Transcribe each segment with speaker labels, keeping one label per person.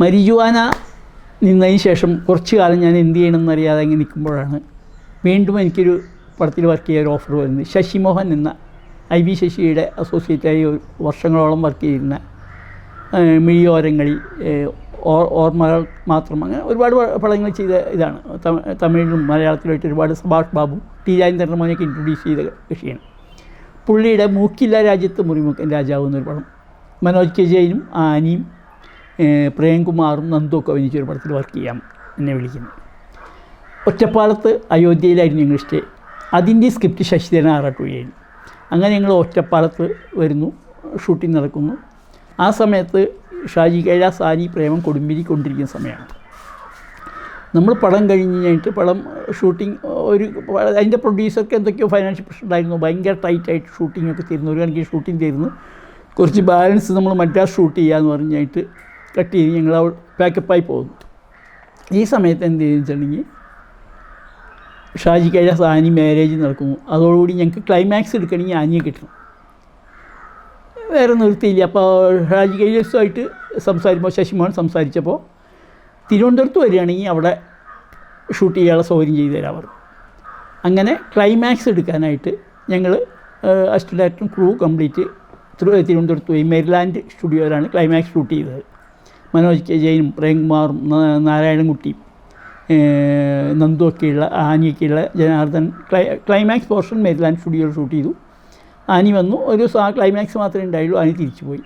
Speaker 1: Marijuana നിന്നതിന് ശേഷം കുറച്ച് കാലം ഞാൻ എന്ത് ചെയ്യണമെന്ന് അറിയാതെ അങ്ങനെ നിൽക്കുമ്പോഴാണ് വീണ്ടും എനിക്കൊരു പടത്തിൽ വർക്ക് ചെയ്യാൻ ഒരു ഓഫർ വരുന്നത്. ശശിമോഹൻ എന്ന ഐ വി ശശിയുടെ അസോസിയേറ്റായി വർഷങ്ങളോളം വർക്ക് ചെയ്യുന്ന മിഴിയോരങ്ങളിൽ ഓർമ്മകൾ മാത്രം അങ്ങനെ ഒരുപാട് പടങ്ങൾ ചെയ്ത ഇതാണ്. തമ- തമിഴിലും മലയാളത്തിലുമായിട്ട് ഒരുപാട് സുഭാഷ് ബാബു ടി രാജേന്ദ്രമോനെയൊക്കെ ഇൻട്രൊഡ്യൂസ് ചെയ്ത കൃഷിയാണ് പുള്ളിയുടെ മൂക്കില്ല രാജ്യത്ത് മുറിമുക്കൻ രാജാവ് എന്നൊരു പടം. മനോജ് കെ ജയിനും ആനിയും പ്രേംകുമാറും നന്ദുമൊക്കെ അഭിനയിച്ച ഒരു പടത്തിൽ വർക്ക് ചെയ്യാം എന്നെ വിളിക്കുന്നു. ഒറ്റപ്പാലത്ത് അയോധ്യയിലായിരുന്നു ഞങ്ങൾ സ്റ്റേ അതിന്റെ സ്ക്രിപ്റ്റ് ശശിധരൻ ആറാട്ടുകയായിരുന്നു അങ്ങനെ ഞങ്ങൾ ഒറ്റപ്പാലത്ത് വരുന്നു ഷൂട്ടിംഗ് നടക്കുന്നു. ആ സമയത്ത് ഷാജി കൈലാസ് ആനി പ്രേമം കൊടുമ്പിരി കൊണ്ടിരിക്കുന്ന സമയമാണ്. നമ്മൾ പടം കഴിഞ്ഞ് കഴിഞ്ഞിട്ട് പടം ഷൂട്ടിംഗ് ഒരു അതിന്റെ പ്രൊഡ്യൂസർക്ക് എന്തൊക്കെയോ ഫൈനാൻഷ്യൽ പ്രശ്നം ഉണ്ടായിരുന്നു. ഭയങ്കര ടൈറ്റായിട്ട് ഷൂട്ടിംഗ് ഒക്കെ തീരുന്നു ഒരു കണക്കിന് ഷൂട്ടിംഗ് തീരുന്നു കുറച്ച് ബാലൻസ് നമ്മൾ മറ്റാ ഷൂട്ട് ചെയ്യാമെന്ന് പറഞ്ഞിട്ട് കട്ട് ചെയ്ത് ഞങ്ങൾ പാക്കപ്പായി പോകുന്നു. ഈ സമയത്ത് എന്ത് ചെയ്തെന്ന് വെച്ചിട്ടുണ്ടെങ്കിൽ ഷാജി കഴിഞ്ഞ സാനി മാരേജ് നടക്കുന്നു. അതോടുകൂടി ഞങ്ങൾക്ക് ക്ലൈമാക്സ് എടുക്കണമെങ്കിൽ ആനിയെ കിട്ടണം. വേറെ നിർത്തിയില്ല. അപ്പോൾ ഷാജി കൈലാസുമായിട്ട് സംസാരിക്കുമ്പോൾ ശശിമോഹൻ സംസാരിച്ചപ്പോൾ തിരുവനന്തപുരത്ത് വരികയാണെങ്കിൽ അവിടെ ഷൂട്ട് ചെയ്യാനുള്ള സൗകര്യം ചെയ്തു തരാൻ പറഞ്ഞു. അങ്ങനെ ക്ലൈമാക്സ് എടുക്കാനായിട്ട് ഞങ്ങൾ അസിസ്റ്റന്റ് ഡയറക്ടറും ക്രൂ കംപ്ലീറ്റ് തിരുവനന്തപുരത്ത് പോയി. മെരിലാൻഡ് സ്റ്റുഡിയോയിലാണ് ക്ലൈമാക്സ് ഷൂട്ട് ചെയ്തത്. മനോജ് കെ ജയനും പ്രേംകുമാറും നാരായണൻകുട്ടിയും നന്ദുവൊക്കെയുള്ള ആനിയൊക്കെയുള്ള ജനാർദ്ദൻ ക്ലൈ ക്ലൈമാക്സ് പോർഷൻ മേരിലാൻ സ്റ്റുഡിയോയിൽ ഷൂട്ട് ചെയ്തു. ആനി വന്നു. ഒരു ക്ലൈമാക്സ് മാത്രമേ ഉണ്ടായുള്ളൂ. ആനി തിരിച്ചു പോയി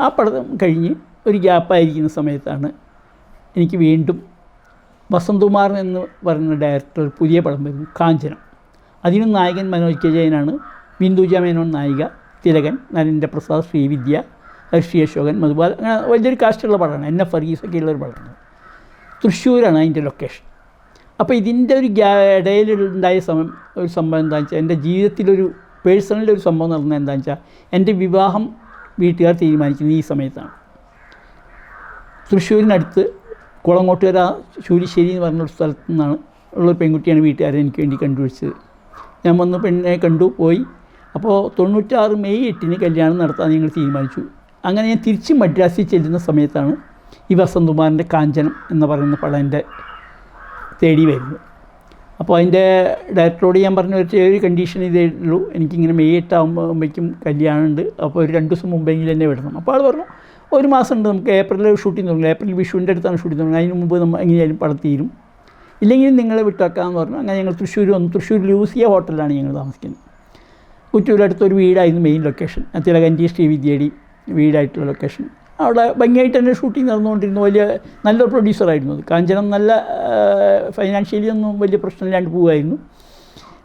Speaker 1: ആ പടം കഴിഞ്ഞ് ഒരു ഗ്യാപ്പായിരിക്കുന്ന സമയത്താണ് എനിക്ക് വീണ്ടും വസന്തകുമാർ എന്ന് പറയുന്ന ഡയറക്ടർ പുതിയ പടം വരുന്നു. കാഞ്ചനം. അതിനും നായകൻ മനോജ് കെ ജയനാണ്. ബിന്ദുജ മേനോൻ നായിക തിലകൻ നരേന്ദ്രപ്രസാദ് ശ്രീവിദ്യ ഹർഷി അശോകൻ മധുബാല അങ്ങനെ വലിയൊരു കാസ്റ്റുള്ള പടമാണ്. എൻ. എഫ്. വർഗീസൊക്കെ ഉള്ളൊരു പടമാണ്. തൃശ്ശൂരാണ് അതിന്റെ ലൊക്കേഷൻ അപ്പോൾ ഇതിന്റെ ഒരു ഗ്യാ ഇടയിലുണ്ടായ സമയം ഒരു സംഭവം എന്താണെന്ന് വെച്ചാൽ എന്റെ ജീവിതത്തിലൊരു പേഴ്സണലി ഒരു സംഭവം നടന്നത് എന്താണെന്ന് വെച്ചാൽ എന്റെ വിവാഹം വീട്ടുകാർ തീരുമാനിക്കുന്നത് ഈ സമയത്താണ്. തൃശ്ശൂരിനടുത്ത് കുളങ്ങോട്ടുകര ശൂരിശ്ശേരി എന്ന് പറഞ്ഞൊരു സ്ഥലത്തു നിന്നാണ് ഉള്ളൊരു പെൺകുട്ടിയാണ് വീട്ടുകാരെ എനിക്ക് വേണ്ടി കണ്ടുപിടിച്ചത്. ഞാൻ വന്ന് പെണ്ണിനെ കണ്ടു പോയി. അപ്പോൾ തൊണ്ണൂറ്റാറ് മെയ് എട്ടിന് കല്യാണം നടത്താൻ ഞങ്ങൾ തീരുമാനിച്ചു. അങ്ങനെ ഞാൻ തിരിച്ച് മദ്രാസിൽ ചെല്ലുന്ന സമയത്താണ് ഈ വസന്തകുമാറിന്റെ കാഞ്ചനം എന്ന് പറയുന്ന പടം എന്റെ തേടി വരുന്നത്. അപ്പോൾ അതിന്റെ ഡയറക്ടറോട് ഞാൻ പറഞ്ഞ ഒരു കണ്ടീഷൻ ഇതേ ഉള്ളൂ. എനിക്കിങ്ങനെ മെയ് എട്ടാകുമ്പോഴേക്കും കല്യാണമുണ്ട് അപ്പോൾ ഒരു രണ്ട് ദിവസം മുമ്പെങ്കിലും തന്നെ വിടണം. അപ്പോൾ ആൾ പറഞ്ഞു ഒരു മാസം ഉണ്ട്. നമുക്ക് ഏപ്രിലിൽ ഷൂട്ടിംഗ് തുടങ്ങും. ഏപ്രിൽ വിഷുവിന്റെ അടുത്താണ് ഷൂട്ടിംഗ് തുടങ്ങുന്നത്. അതിന് മുമ്പ് നമ്മൾ എങ്ങനെയായാലും പടം തീരും. ഇല്ലെങ്കിൽ നിങ്ങളെ വിട്ടാക്കാമെന്ന് പറഞ്ഞു. അങ്ങനെ ഞങ്ങൾ തൃശ്ശൂർ വന്നു. തൃശ്ശൂർ ലൂസിയ ഹോട്ടലിലാണ് ഞങ്ങൾ താമസിക്കുന്നത്. കുറ്റൂരടുത്തൊരു വീടായിരുന്നു മെയിൻ ലൊക്കേഷൻ തിലകന്റെ ശ്രീവിദ്യയുടെ വീടായിട്ടുള്ള ലൊക്കേഷൻ അവിടെ ഭംഗിയായിട്ട് തന്നെ ഷൂട്ടിംഗ് നടന്നുകൊണ്ടിരുന്നു. വലിയ നല്ലൊരു പ്രൊഡ്യൂസറായിരുന്നു അത്. കാഞ്ചനം നല്ല ഫൈനാൻഷ്യലി ഒന്നും വലിയ പ്രശ്നമില്ലാണ്ട് പോവുമായിരുന്നു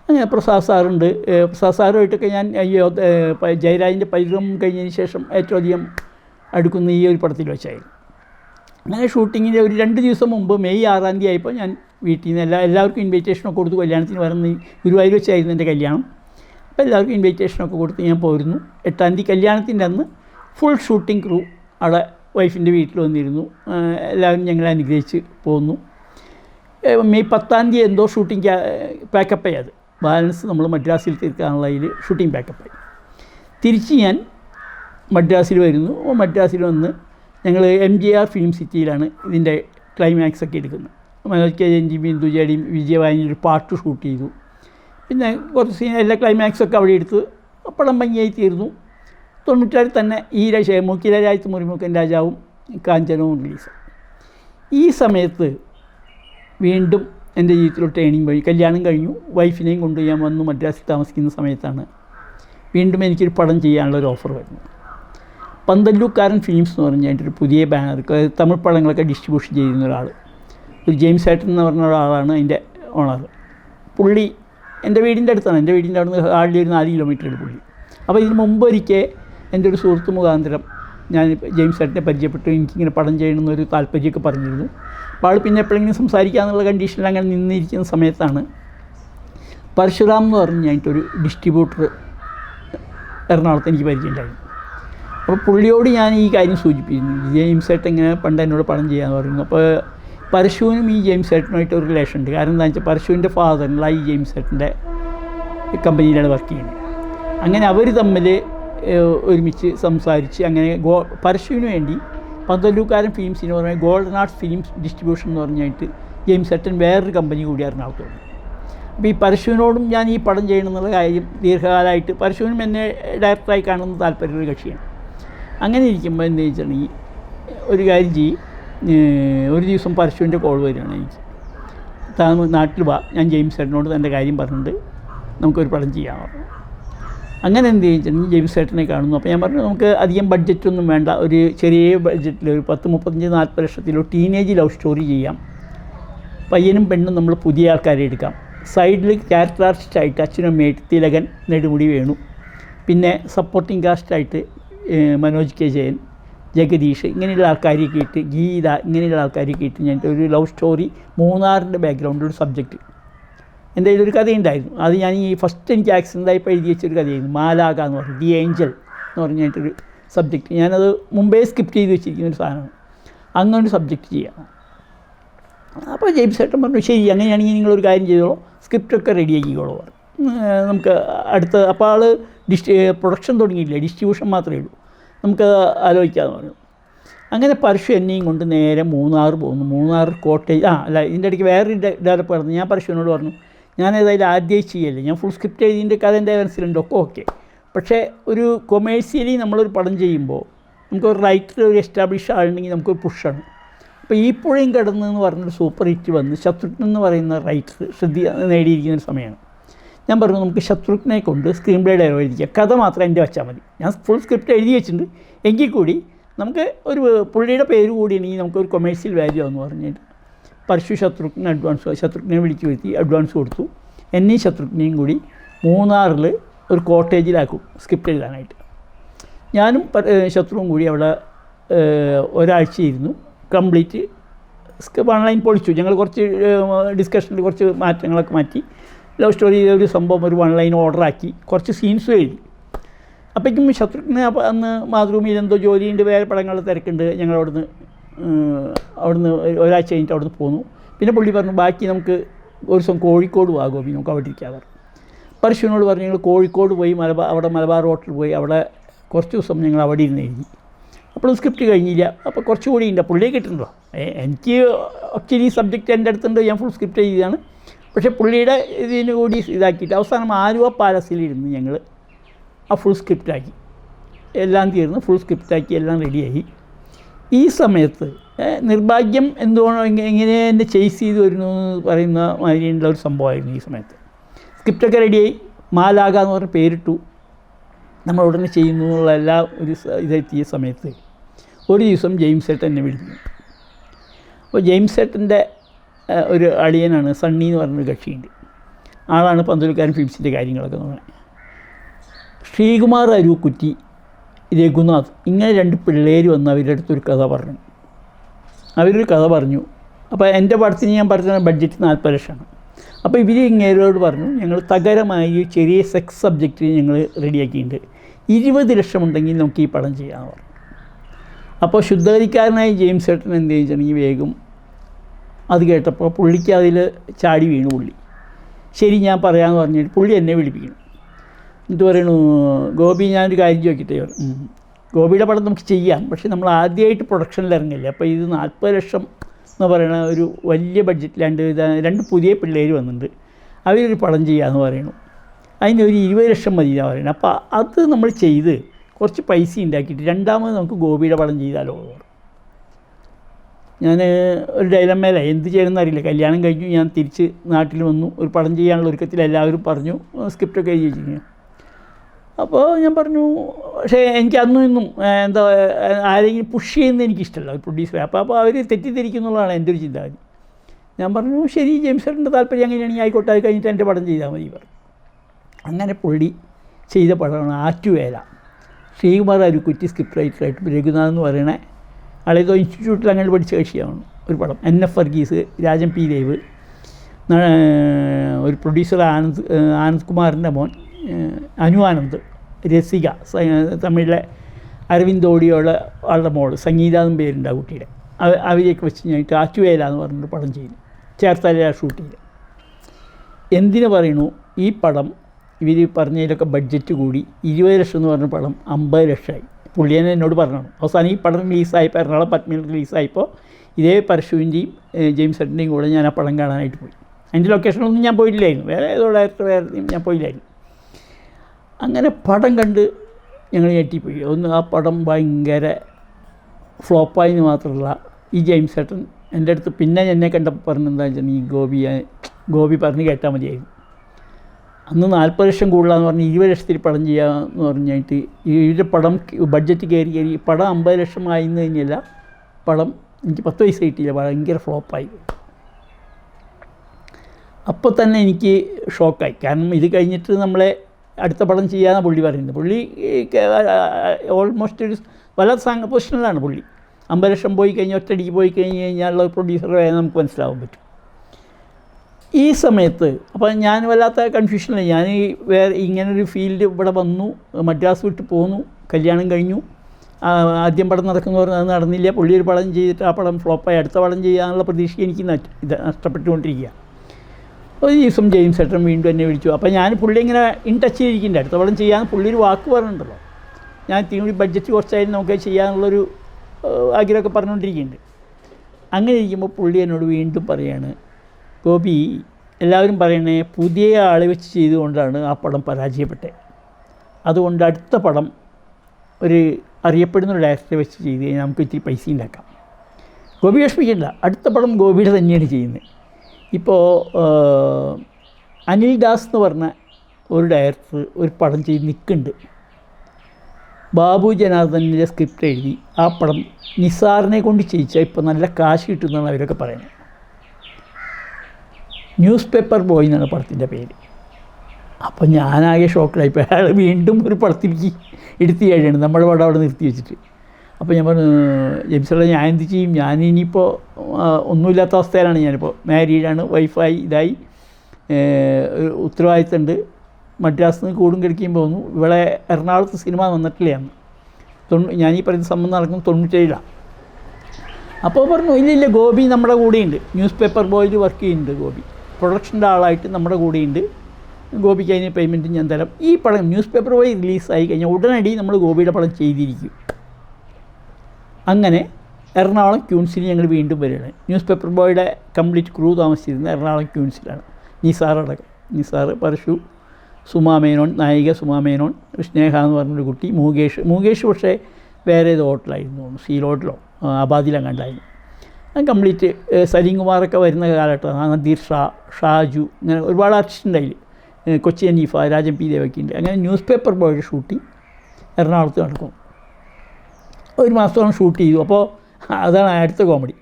Speaker 1: അങ്ങനെ പ്രസാദ് സാറുണ്ട് പ്രസാദ് സാറുമായിട്ടൊക്കെ ഞാൻ ജയരാജിന്റെ പരിഗ്രഹം കഴിഞ്ഞതിന് ശേഷം ഏറ്റവും അധികം അടുക്കുന്ന ഈ ഒരു പടത്തിൽ വെച്ചായിരുന്നു. അങ്ങനെ ഷൂട്ടിങ്ങിന്റെ ഒരു രണ്ട് ദിവസം മുമ്പ് മെയ് ആറാം തീയതി ആയപ്പോൾ ഞാൻ വീട്ടിൽ നിന്ന് എല്ലാ എല്ലാവർക്കും ഇൻവിറ്റേഷനൊക്കെ കൊടുത്ത് കല്യാണത്തിന് വരുന്ന ഗുരുവായൂർ വെച്ചായിരുന്നു എന്റെ കല്യാണം. അപ്പോൾ എല്ലാവർക്കും ഇൻവിറ്റേഷനൊക്കെ കൊടുത്ത് ഞാൻ പോയിരുന്നു എട്ടാം തീയതി കല്യാണത്തിന്റെ അന്ന് ഫുൾ ഷൂട്ടിംഗ് ക്രൂ അവിടെ വൈഫിന്റെ വീട്ടിൽ വന്നിരുന്നു. എല്ലാവരും ഞങ്ങളെ അനുഗ്രഹിച്ച് പോന്നു. മെയ് പത്താം തീയതി എന്തോ ഷൂട്ടിംഗ് പാക്കപ്പായി അത്. ബാലൻസ് നമ്മൾ മദ്രാസിൽ തീർക്കാനുള്ള അതിൽ ഷൂട്ടിംഗ് പാക്കപ്പായി തിരിച്ച് ഞാൻ മദ്രാസിൽ വരുന്നു. മദ്രാസിൽ വന്ന് ഞങ്ങൾ എം ജി ആർ ഫിലിം സിറ്റിയിലാണ് ഇതിന്റെ ക്ലൈമാക്സ് ഒക്കെ എടുക്കുന്നത്. മനോജ് കെ ജയൻ ജി ബിന്ദുജയുടെയും വിജയവാഹിനിയുടെ ഒരു പാട്ട് ഷൂട്ട് ചെയ്തു. പിന്നെ കുറച്ച് സീൻ എല്ലാ ക്ലൈമാക്സൊക്കെ അവിടെ എടുത്ത് പടം ഭംഗിയായി തീർന്നു. തൊണ്ണൂറ്റാറിൽ തന്നെ ഈ രക്ഷ മൂക്കില രാജ്യത്ത് മുറിമുക്കൻ രാജാവും കാഞ്ചനവും റിലീസ് ഈ സമയത്ത് വീണ്ടും എന്റെ ജീവിതത്തിലൊരു ട്രെയിനിങ് പോയി കല്യാണം കഴിഞ്ഞു വൈഫിനെയും കൊണ്ട് ഞാൻ വന്നു മദ്രാസിൽ താമസിക്കുന്ന സമയത്താണ് വീണ്ടും എനിക്കൊരു പടം ചെയ്യാനുള്ള ഒരു ഓഫർ വരുന്നത്. പന്തല്ലൂക്കാരൻ ഫിലിംസ് എന്ന് പറഞ്ഞ എന്റെ ഒരു പുതിയ ബാനർ തമിഴ് പടങ്ങളൊക്കെ ഡിസ്ട്രിബ്യൂഷൻ ചെയ്യുന്ന ഒരാൾ ഒരു ജെയിംസ് ഏട്ടൻ എന്ന് പറഞ്ഞ ഒരാളാണ് അതിന്റെ ഓണർ പുള്ളി എന്റെ വീടിന്റെ അടുത്താണ്. എന്റെ വീടിന്റെ അവിടുന്ന് ആളിൽ ഒരു നാല് കിലോമീറ്റർ പുള്ളി. അപ്പോൾ ഇതിന് മുമ്പ് ഒരിക്കൽ എന്റെ ഒരു സുഹൃത്ത് മുഖാന്തരം ഞാൻ ജെയിംസ് ചേട്ടനെ പരിചയപ്പെട്ടു. എനിക്കിങ്ങനെ പടം ചെയ്യണമെന്നൊരു താല്പര്യമൊക്കെ പറഞ്ഞിരുന്നു. അപ്പോൾ ആൾ പിന്നെ എപ്പോഴെങ്കിലും സംസാരിക്കാമെന്നുള്ള കണ്ടീഷനിൽ അങ്ങനെ നിന്നിരിക്കുന്ന സമയത്താണ് പരശുറാം എന്ന് പറഞ്ഞ് കഴിഞ്ഞിട്ടൊരു ഡിസ്ട്രിബ്യൂട്ടർ എറണാകുളത്ത് എനിക്ക് പരിചയമുണ്ടായിരുന്നു അപ്പോൾ പുള്ളിയോട് ഞാൻ ഈ കാര്യം സൂചിപ്പിക്കുന്നു. ജെയിംസ് ഏട്ടൻ ഇങ്ങനെ പണ്ട് എന്നോട് പടം ചെയ്യാന്ന് പറയുന്നു. അപ്പോൾ പരശുവിനും ഈ ജെയിംസ് ഏട്ടനുമായിട്ട് ഒരു റിലേഷൻ ഉണ്ട്. കാരണം എന്താണെന്ന് വെച്ചാൽ പരശുവിന്റെ ഫാദറിനുള്ള ഈ ജെയിംസ് ഏട്ടന്റെ കമ്പനിയിലാണ് വർക്ക് ചെയ്യുന്നത്. അങ്ങനെ അവർ തമ്മിൽ ഒരുമിച്ച് സംസാരിച്ച് അങ്ങനെ ഗോ പരശുവിന് വേണ്ടി പന്തല്ലൂക്കാരൻ ഫിലിംസിന് പറഞ്ഞാൽ ഗോൾഡൻ ആർട്സ് ഫിലിംസ് ഡിസ്ട്രിബ്യൂഷൻ എന്ന് പറഞ്ഞിട്ട് ജെയിംസ് സെട്ടൻ വേറൊരു കമ്പനി കൂടി എറണാകുളത്തുണ്ട് അപ്പോൾ ഈ പരശുവിനോടും ഞാൻ ഈ പടം ചെയ്യണം എന്നുള്ള കാര്യം ദീർഘകാലമായിട്ട് പരശുവിനും എന്നെ ഡയറക്ടറായി കാണുന്ന താല്പര്യമുള്ള കക്ഷിയാണ്. അങ്ങനെ ഇരിക്കുമ്പോൾ എന്ന് വെച്ചിട്ടുണ്ടെങ്കിൽ ഒരു കാര്യം ചെയ്യും ഒരു ദിവസം പരശുവിന്റെ കോൾ വരികയാണ് എനിക്ക്. താൻ നാട്ടിൽ വാ ഞാൻ ജെയിംസ് ചേട്ടനോട് തന്റെ കാര്യം പറഞ്ഞിട്ട് നമുക്കൊരു പടം ചെയ്യാമെന്ന് പറഞ്ഞു അങ്ങനെ എന്ത് ചെയ്തിട്ടുണ്ടെങ്കിൽ ജെയിംസ് ചേട്ടനെ കാണുന്നു. അപ്പോൾ ഞാൻ പറഞ്ഞു നമുക്ക് അധികം ബഡ്ജറ്റൊന്നും വേണ്ട. ഒരു ചെറിയ ബഡ്ജറ്റിൽ ഒരു പത്ത് മുപ്പത്തഞ്ച് നാൽപ്പത് ലക്ഷത്തിലോ ടീനേജ് ലവ് സ്റ്റോറി ചെയ്യാം. പയ്യനും പെണ്ണും നമ്മൾ പുതിയ ആൾക്കാരെ എടുക്കാം. സൈഡിൽ ക്യാരക്ടർ ആർട്ടിസ്റ്റായിട്ട് അച്ഛനും അമ്മയായിട്ട് തിലകൻ നെടുമുടി വേണു. പിന്നെ സപ്പോർട്ടിംഗ് കാസ്റ്റായിട്ട് മനോജ് കെ. ജയൻ ജഗദീഷ് ഇങ്ങനെയുള്ള ആൾക്കാരെയൊക്കെ ഇട്ട് ഗീത ഇങ്ങനെയുള്ള ആൾക്കാരെയൊക്കെ ഇട്ട് ഞാൻ ഒരു ലവ് സ്റ്റോറി മൂന്നാറിന്റെ ബാക്ക്ഗ്രൗണ്ടിൽ ഒരു സബ്ജക്റ്റ് എന്റെ ഇതിലൊരു കഥയുണ്ടായിരുന്നു. അത് ഞാൻ ഈ ഫസ്റ്റ് എനിക്ക് ആക്സിഡന്റ് ആയപ്പോൾ എഴുതി വെച്ചൊരു കഥയായിരുന്നു. മാലാക എന്ന് പറഞ്ഞു ദി ഏഞ്ചൽ എന്ന് പറഞ്ഞിട്ടൊരു സബ്ജക്റ്റ് ഞാനത് മുമ്പേ സ്ക്രിപ്റ്റ് ചെയ്ത് വെച്ചിരിക്കുന്ന ഒരു സാധനമാണ്. അങ്ങനെ ഒരു സബ്ജക്റ്റ് ചെയ്യാം. അപ്പോൾ ജെയിംസ് ചേട്ടൻ പറഞ്ഞു ശരി അങ്ങനെയാണെങ്കിൽ നിങ്ങളൊരു കാര്യം ചെയ്തോളൂ. സ്ക്രിപ്റ്റൊക്കെ റെഡിയാക്കിക്കോളൂ നമുക്ക് അടുത്ത അപ്പോൾ ആൾ ഡിസ്ട്രി പ്രൊഡക്ഷൻ തുടങ്ങിയില്ല ഡിസ്ട്രിബ്യൂഷൻ മാത്രമേ ഉള്ളൂ. നമുക്ക് ആലോചിക്കാമെന്ന് പറഞ്ഞു. അങ്ങനെ പരശു എന്നെയും കൊണ്ട് നേരെ മൂന്നാർ പോകുന്നു മൂന്നാർ കോട്ടേജ് ആ അല്ല ഇതിന്റെ ഇടയ്ക്ക് വേറൊരു ഡെവലപ്പ് പറഞ്ഞു. ഞാൻ പരശുവിനോട് പറഞ്ഞു ഞാൻ ഏതായാലും ആദ്യമായി ചെയ്യല്ലേ ഞാൻ ഫുൾ സ്ക്രിപ്റ്റ് എഴുതിന്റെ കഥ എന്റെ മനസ്സിലുണ്ട്. ഒക്കെ ഓക്കെ പക്ഷേ ഒരു കൊമേഴ്സ്യലി നമ്മളൊരു പടം ചെയ്യുമ്പോൾ നമുക്ക് ഒരു റൈറ്റർ ഒരു എസ്റ്റാബ്ലിഷ് ആയിട്ടുണ്ടെങ്കിൽ നമുക്കൊരു പുഷാണ് അപ്പോൾ ഈ പുഴയും കടന്ന് എന്ന് പറഞ്ഞൊരു സൂപ്പർ ഹിറ്റ് വന്ന് ശത്രുഘ്നൻ എന്ന് പറയുന്ന റൈറ്റർ ശ്രദ്ധ നേടിയിരിക്കുന്ന ഒരു സമയമാണ് ഞാൻ പറഞ്ഞു നമുക്ക് ശത്രുഘ്നെ കൊണ്ട് സ്ക്രീൻ പ്ലേ ഡയറോ എഴുതിക്കാം. കഥ മാത്രം എന്റെ വെച്ചാൽ മതി. ഞാൻ ഫുൾ സ്ക്രിപ്റ്റ് എഴുതി വെച്ചിട്ടുണ്ട്. എങ്കിൽ കൂടി നമുക്ക് ഒരു പുള്ളിയുടെ പേര് കൂടിയാണെങ്കിൽ നമുക്കൊരു കൊമേഴ്സ്യൽ വാല്യൂ എന്ന് പറഞ്ഞിട്ട് പരശു ശത്രുഘ്നെ അഡ്വാൻസ് ശത്രുഘ്നെ വിളിച്ചു വരുത്തി അഡ്വാൻസ് കൊടുത്തു. എന്നീ ശത്രുഘ്നെയും കൂടി മൂന്നാറിൽ ഒരു കോട്ടേജിലാക്കും സ്ക്രിപ്റ്റ് എഴുതാനായിട്ട്. ഞാനും ശത്രുവും കൂടി അവിടെ ഒരാഴ്ചയിരുന്നു. കംപ്ലീറ്റ് ഓൺലൈൻ പൊളിച്ചു. ഞങ്ങൾ കുറച്ച് ഡിസ്കഷനിൽ കുറച്ച് മാറ്റങ്ങളൊക്കെ മാറ്റി. ലവ് സ്റ്റോറി ഒരു സംഭവം ഒരു ഓൺലൈൻ ഓർഡറാക്കി കുറച്ച് സീൻസ് എഴുതി. അപ്പോഴേക്കും ശത്രുഘ്നെ അന്ന് മാതൃഭൂമിയിൽ എന്തോ ജോലിയുണ്ട് വേറെ പടങ്ങൾ തിരക്കുണ്ട്. ഞങ്ങൾ അവിടുന്ന് ഒരാഴ്ച കഴിഞ്ഞിട്ട് അവിടുന്ന് പോന്നു. പിന്നെ പുള്ളി പറഞ്ഞു ബാക്കി നമുക്ക് ഒരു ദിവസം കോഴിക്കോട് പോകുമോ ഗോപി നമുക്ക് അവിടെ ഇരിക്കാൻ പറഞ്ഞു. പരശുവിനോട് പറഞ്ഞു ഞങ്ങൾ കോഴിക്കോട് പോയി മലബാർ അവിടെ മലബാർ ഹോട്ടൽ പോയി അവിടെ കുറച്ച് ദിവസം ഞങ്ങൾ അവിടെ ഇരുന്ന് കഴിഞ്ഞു. അപ്പോഴും സ്ക്രിപ്റ്റ് കഴിഞ്ഞില്ല. അപ്പോൾ കുറച്ചുകൂടി ഉണ്ട് പുള്ളിയെ കിട്ടുന്നുണ്ടോ? എനിക്ക് ആക്ച്വലി സബ്ജക്റ്റ് എന്റെ അടുത്തുണ്ട് ഞാൻ ഫുൾ സ്ക്രിപ്റ്റ് എഴുതിയതാണ്. പക്ഷേ പുള്ളിയുടെ ഇതിന് കൂടി ഇതാക്കിയിട്ട് അവസാനം ആലുവ പാലസിലിരുന്ന് ഞങ്ങൾ ആ ഫുൾ സ്ക്രിപ്റ്റാക്കി. എല്ലാം തീർന്ന് ഫുൾ സ്ക്രിപ്റ്റാക്കി എല്ലാം റെഡിയായി. ഈ സമയത്ത് നിർഭാഗ്യം എന്തോ എങ്ങ- എങ്ങനെ എന്നെ ചേസ് ചെയ്ത് വരുന്നു എന്ന് പറയുന്ന മാതിരിയുള്ള ഒരു സംഭവമായിരുന്നു ഈ സമയത്ത്. സ്ക്രിപ്റ്റൊക്കെ റെഡിയായി മാലാക എന്ന് പറഞ്ഞ പേരിട്ടു. നമ്മൾ ഉടനെ ചെയ്യുന്നു എന്നുള്ള എല്ലാ ഒരു ഇതെത്തിയ സമയത്ത് ഒരു ദിവസം ജെയിംസ് ഏട്ടൻ എന്നെ വിളിക്കുന്നു. അപ്പോൾ ജെയിംസ് ഏട്ടന്റെ ഒരു അളിയനാണ് സണ്ണി എന്ന് പറഞ്ഞൊരു കക്ഷിയുണ്ട്. ആളാണ് പന്തലുക്കാരൻ ഫിലിംസിന്റെ കാര്യങ്ങളൊക്കെ നോക്കണേ ശ്രീകുമാർ അരൂക്കുറ്റി രഘുനാഥ് ഇങ്ങനെ രണ്ട് പിള്ളേർ വന്ന് അവരുടെ അടുത്തൊരു കഥ പറഞ്ഞു. അവരൊരു കഥ പറഞ്ഞു. അപ്പോൾ എന്റെ പടത്തിന് ഞാൻ പറഞ്ഞ ബഡ്ജറ്റ് നാൽപ്പത് ലക്ഷമാണ്. അപ്പോൾ ഇവർ ഇങ്ങേരോട് പറഞ്ഞു ഞങ്ങൾ തകരമായി ചെറിയ സെക്സ് സബ്ജക്റ്റ് ഞങ്ങൾ റെഡിയാക്കിയിട്ടുണ്ട് ഇരുപത് ലക്ഷം ഉണ്ടെങ്കിൽ നമുക്ക് ഈ പടം ചെയ്യാമെന്ന് പറഞ്ഞു. അപ്പോൾ ശുദ്ധകരിക്കാരനായ ജെയിംസ് ഏട്ടൻ എന്ത് ചെയ്തിട്ടുണ്ടെങ്കിൽ വേഗം അത് കേട്ടപ്പോൾ പുള്ളിക്ക് അതിൽ ചാടി വീണു പുള്ളി. ശരി ഞാൻ പറയാമെന്ന് പറഞ്ഞിട്ട് പുള്ളി എന്നെ വിളിപ്പിക്കണം എന്നിട്ട് പറയണു? ഗോപി ഞാനൊരു കാര്യം ചോദിക്കട്ടെ. ഗോപിയുടെ പടം നമുക്ക് ചെയ്യാം. പക്ഷേ നമ്മൾ ആദ്യമായിട്ട് പ്രൊഡക്ഷനിൽ ഇറങ്ങില്ലേ അപ്പോൾ ഇത് നാൽപ്പത് ലക്ഷം എന്ന് പറയുന്ന ഒരു വലിയ ബഡ്ജറ്റ് രണ്ട് രണ്ട് പുതിയ പിള്ളേർ വന്നിട്ടുണ്ട്. അവരൊരു പടം ചെയ്യാമെന്ന് പറയണു. അതിന് ഒരു ഇരുപത് ലക്ഷം മതി എന്നാണ് പറയുന്നത് അപ്പോൾ അത് നമ്മൾ ചെയ്ത് കുറച്ച് പൈസ ഉണ്ടാക്കിയിട്ട് രണ്ടാമത് നമുക്ക് ഗോപിയുടെ പടം ചെയ്താലോ? ഞാൻ ഒരു ഡയലമ്മേല എന്ത് ചെയ്യണമെന്ന് അറിയില്ല. കല്യാണം കഴിഞ്ഞു ഞാൻ തിരിച്ച് നാട്ടിൽ വന്നു. ഒരു പടം ചെയ്യാനുള്ള ഒരുക്കത്തിൽ എല്ലാവരും പറഞ്ഞു. സ്ക്രിപ്റ്റൊക്കെ എഴുതി വെച്ചിരിക്കുന്നു. അപ്പോൾ ഞാൻ പറഞ്ഞു പക്ഷേ എനിക്ക് അന്നും ഇന്നും എന്താ ആരെങ്കിലും പുഷ് ചെയ്യുന്നത് എനിക്കിഷ്ടമല്ല പ്രൊഡ്യൂസറെ അപ്പോൾ അപ്പോൾ അവർ തെറ്റിദ്ധരിക്കുന്നുള്ളതാണ് എന്റെ ഒരു ചിന്താഗതി. ഞാൻ പറഞ്ഞു ശരി ജെയിംസ് ചേട്ടന്റെ താല്പര്യം അങ്ങനെയാണെങ്കിൽ ആയിക്കോട്ടെ അത് കഴിഞ്ഞിട്ട് എന്റെ പടം ചെയ്താൽ മതി പറഞ്ഞു. അങ്ങനെ പുള്ളി ചെയ്ത പടമാണ് ആറ്റുവേല. ശ്രീകുമാർ അരുക്കുറ്റി സ്ക്രിപ്റ്റ് റൈറ്ററായിട്ട് രഘുനാഥ് എന്ന് പറയണ ആളേതോ ഇൻസ്റ്റിറ്റ്യൂട്ടിൽ അങ്ങനെ പഠിച്ച കക്ഷിയാണ് ഒരു പടം. N F Varghese Rajan P Dev ഒരു പ്രൊഡ്യൂസർ ആനന്ദ് ആനന്ദ് കുമാറിന്റെ മോൻ. ഏഹ്, അനു ആനന്ദ് രസിക തമിഴിലെ അരവിന്ദ് ഓടിയോടെ ആളുടെ മോൾ സംഗീത എന്നും പേരുണ്ട് ആ കുട്ടിയുടെ. അവ- അവരെയൊക്കെ വെച്ച് ഞാൻ ആറ്റുവേല എന്ന് പറഞ്ഞൊരു പടം ചെയ്തു. ചേർത്തല ഷൂട്ട് ചെയ്തു എന്തിനു പറയണു? ഈ പടം ഇവർ പറഞ്ഞതിലൊക്കെ ബഡ്ജറ്റ് കൂടി ഇരുപത് ലക്ഷം എന്ന് പറഞ്ഞ പടം അമ്പത് ലക്ഷമായി. പുള്ളിയനെ എന്നോട് പറഞ്ഞു അവസാനം ഈ പടം റിലീസായപ്പോൾ എറണാകുളം പത്മയിൽ റിലീസായപ്പോൾ ഇതേ പരശുവിന്റെയും ജെയിംസ് ഹെഡിന്റെയും കൂടെ ഞാൻ ആ പടം കാണാനായിട്ട് പോയി. അതിന്റെ ലൊക്കേഷനൊന്നും ഞാൻ പോയില്ലായിരുന്നു. വേറെ ഏതോ ഡയറക്ടർ വേറെ ഞാൻ പോയില്ലായിരുന്നു. അങ്ങനെ പടം കണ്ട് ഞങ്ങൾ ഞെട്ടിപ്പോയി. ഒന്ന് ആ പടം ഭയങ്കര ഫ്ലോപ്പായി എന്ന് മാത്രമല്ല ഈ ജെയിംസ് ഏട്ടൻ എന്റെ അടുത്ത് പിന്നെ എന്നെ കണ്ടപ്പോൾ പറഞ്ഞെന്താ വെച്ചാൽ ഈ ഗോപി ഗോപി പറഞ്ഞ് കേട്ടാൽ മതിയായിരുന്നു. അന്ന് നാൽപ്പത് ലക്ഷം കൂടുതലാന്ന് പറഞ്ഞ് ഇരുപത് ലക്ഷത്തിൽ പടം ചെയ്യാമെന്ന് പറഞ്ഞിട്ട് ഇവരുടെ പടം ബഡ്ജറ്റ് കയറി കയറി പടം അമ്പത് ലക്ഷം ആയിന്ന് കഴിഞ്ഞല്ല പടം എനിക്ക് പത്ത് പൈസ കിട്ടിയില്ല ഭയങ്കര ഫ്ലോപ്പായി. അപ്പോൾ തന്നെ എനിക്ക് ഷോക്കായി. കാരണം ഇത് കഴിഞ്ഞിട്ട് നമ്മളെ അടുത്ത പടം ചെയ്യാനാണ് പുള്ളി പറയുന്നത്. പുള്ളി ഓൾമോസ്റ്റ് ഒരു വളരെ സംഘ പൊസിഷനിലാണ് പുള്ളി. അമ്പത് ലക്ഷം പോയി കഴിഞ്ഞാൽ ഒറ്റയടിക്ക് പോയി കഴിഞ്ഞ് കഴിഞ്ഞാൽ പ്രൊഡ്യൂസറെ വേണം നമുക്ക് മനസ്സിലാവാൻ പറ്റും. ഈ സമയത്ത് അപ്പോൾ ഞാൻ വല്ലാത്ത കൺഫ്യൂഷനില്ല ഞാൻ ഈ വേറെ ഇങ്ങനൊരു ഫീൽഡ് ഇവിടെ വന്നു മദ്രാസ് വിട്ട് പോന്നു കല്യാണം കഴിഞ്ഞു. ആദ്യം പടം നടക്കുന്നു പറഞ്ഞാൽ അത് നടന്നില്ല. പുള്ളി ഒരു പടം ചെയ്തിട്ട് ആ പടം ഫ്ലോപ്പായി അടുത്ത പടം ചെയ്യാനുള്ള പ്രതീക്ഷ എനിക്ക് നഷ്ട- നഷ്ടപ്പെട്ടുകൊണ്ടിരിക്കുക ദിവസം ജെയിംസ് ഏട്ടൻ വീണ്ടും എന്നെ വിളിച്ചു. അപ്പോൾ ഞാൻ പുള്ളി ഇങ്ങനെ ഇൻ ടച്ച് ചെയ്തിരിക്കുന്നുണ്ട്. അടുത്ത വളം ചെയ്യാൻ പുള്ളി ഒരു വാക്ക് പറഞ്ഞിട്ടുണ്ടല്ലോ. ഞാൻ ഇത്തിരി ബഡ്ജറ്റ് കുറച്ചായാലും നമുക്ക് ചെയ്യാനുള്ളൊരു ആഗ്രഹമൊക്കെ പറഞ്ഞുകൊണ്ടിരിക്കുന്നുണ്ട്. അങ്ങനെ ഇരിക്കുമ്പോൾ പുള്ളി എന്നോട് വീണ്ടും പറയാണ് ഗോപി എല്ലാവരും പറയണേ പുതിയ ആളെ വെച്ച് ചെയ്തുകൊണ്ടാണ് ആ പടം പരാജയപ്പെട്ടത്. അതുകൊണ്ട് അടുത്ത പടം ഒരു അറിയപ്പെടുന്ന ഒരു ഡയറക്ടറെ വെച്ച് ചെയ്ത് കഴിഞ്ഞാൽ നമുക്ക് ഇത്തിരി പൈസ ഉണ്ടാക്കാം. ഗോപി വിഷമിക്കണ്ട. അടുത്ത പടം ഗോപിയുടെ തന്നെയാണ് ചെയ്യുന്നത്. ഇപ്പോൾ അനിൽ ദാസ് എന്ന് പറഞ്ഞ ഒരു ഡയറക്ടർ ഒരു പടം ചെയ്ത് നിൽക്കുന്നുണ്ട്. ബാബു ജനാർദ്ദനിലെ സ്ക്രിപ്റ്റ് എഴുതി. ആ പടം നിസാറിനെ കൊണ്ട് ചെയ്യിച്ചാൽ ഇപ്പോൾ നല്ല കാശ് കിട്ടുന്നതാണ് അവരൊക്കെ പറയുന്നത്. ന്യൂസ് പേപ്പർ ബോയ് എന്നാണ് പടത്തിന്റെ പേര്. അപ്പോൾ ഞാനാകെ ഷോക്കിലായി അയാൾ വീണ്ടും ഒരു പടത്തിലേക്ക് എടുത്ത് കഴിയാണ്. നമ്മുടെ പടം അവിടെ നിർത്തി വെച്ചിട്ട്. അപ്പോൾ ഞാൻ പറഞ്ഞു ജെയിംസോടെ ഞാൻ എന്ത് ചെയ്യും? ഞാൻ ഇനിയിപ്പോൾ ഒന്നുമില്ലാത്ത അവസ്ഥയിലാണ് ഞാനിപ്പോൾ മാരീഡാണ് വൈഫായി ഇതായി. ഉത്തരവാദിത്തമുണ്ട്. മദ്രാസിൽ നിന്ന് കൂടും കിടക്കുകയും പോകുന്നു. ഇവിടെ എറണാകുളത്ത് സിനിമ വന്നിട്ടില്ല അന്ന്. തൊണ്ണൂ ഞാൻ ഈ പറയുന്ന സംബന്ധം നടക്കുന്നത് തൊണ്ണൂറ്റേഴിലാണ് അപ്പോൾ പറഞ്ഞു ഇല്ല ഇല്ല ഗോപി നമ്മുടെ കൂടെയുണ്ട്. ന്യൂസ് പേപ്പർ ബോയിൽ വർക്ക് ചെയ്യുന്നുണ്ട് ഗോപി. പ്രൊഡക്ഷന്റെ ആളായിട്ട് നമ്മുടെ കൂടെയുണ്ട്. ഗോപിക്ക് അതിന് പേയ്മെന്റ് ഞാൻ തരാം. ഈ പടം ന്യൂസ് പേപ്പർ വഴി റിലീസായി കഴിഞ്ഞാൽ ഉടനടി നമ്മൾ ഗോപിയുടെ പടം ചെയ്തിരിക്കും. അങ്ങനെ എറണാകുളം ക്യൂൻസിൽ ഞങ്ങൾ വീണ്ടും വരികയാണ്. ന്യൂസ് പേപ്പർ ബോയുടെ കംപ്ലീറ്റ് ക്രൂ താമസിച്ചിരുന്നത് എറണാകുളം ക്യൂൻസിലാണ്. നിസാർ അടക്കം. നിസാർ പരശു സുമാമേനോൻ നായിക സുമാമേനോൻ സ്നേഹ എന്ന് പറഞ്ഞൊരു കുട്ടി മുകേഷ്. മുകേഷ് പക്ഷേ വേറെ ഏത് ഹോട്ടലായിരുന്നു ഹോട്ടലോ ആബാദിലങ്ങാണ്ടായിരുന്നു അത് കംപ്ലീറ്റ് സലീം കുമാറൊക്കെ വരുന്ന കാലഘട്ടമാണ് നദീർ ഷാ ഷാജു ഇങ്ങനെ ഒരുപാട് ആർട്ടിസ്റ്റ് ഉണ്ടായില്ല കൊച്ചി അനീഫ രാജൻ പി ദേവൊക്കെ ഉണ്ട് അങ്ങനെ ന്യൂസ് പേപ്പർ ബോയുടെ ഷൂട്ടിംഗ് എറണാകുളത്ത് നടക്കും ഒരു മാസത്തോളം ഷൂട്ട് ചെയ്തു. അപ്പോൾ അതാണ് അടുത്ത കോമഡി.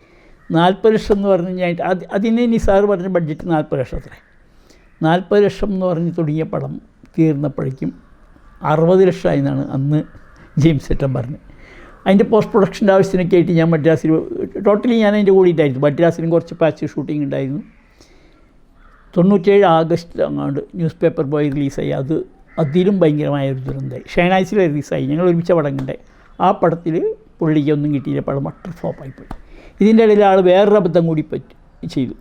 Speaker 1: നാൽപ്പത് ലക്ഷം എന്ന് പറഞ്ഞു കഴിഞ്ഞാൽ അത് അതിന് നിസാർ പറഞ്ഞ ബഡ്ജറ്റ് നാൽപ്പത് ലക്ഷം അത്രേ. നാൽപ്പത് ലക്ഷം എന്ന് പറഞ്ഞ് തുടങ്ങിയ പടം തീർന്നപ്പോഴേക്കും അറുപത് ലക്ഷമായി എന്നാണ് അന്ന് ജെയിംസ് ഏട്ടൻ പറഞ്ഞത് അതിന്റെ പോസ്റ്റ് പ്രൊഡക്ഷന്റെ ആവശ്യത്തിനൊക്കെ ആയിട്ട് ഞാൻ മദ്രാസിൽ ടോട്ടലി ഞാൻ അതിന്റെ കൂടെ ഉണ്ടായിരുന്നു മദ്രാസിലും കുറച്ച് പാച്ച് ഷൂട്ടിംഗ് ഉണ്ടായിരുന്നു. തൊണ്ണൂറ്റേഴ് ആഗസ്റ്റ് അങ്ങാണ്ട് ന്യൂസ് പേപ്പർ ബോയ് റിലീസായി അത് അതിലും ഭയങ്കരമായ ഒരു ദുരന്തമായി. ഷൈനാഴ്ചയിൽ റിലീസായി ഞങ്ങൾ ഒരുമിച്ച പടം ആ പടത്തിൽ പുള്ളിക്ക് ഒന്നും കിട്ടിയില്ല പടം മട്ടർ ഫ്ലോപ്പായിപ്പോയി ഇതിന്റെ ഇടയിൽ ആൾ വേറൊരു അബദ്ധം കൂടി പറ്റി ചെയ്തു.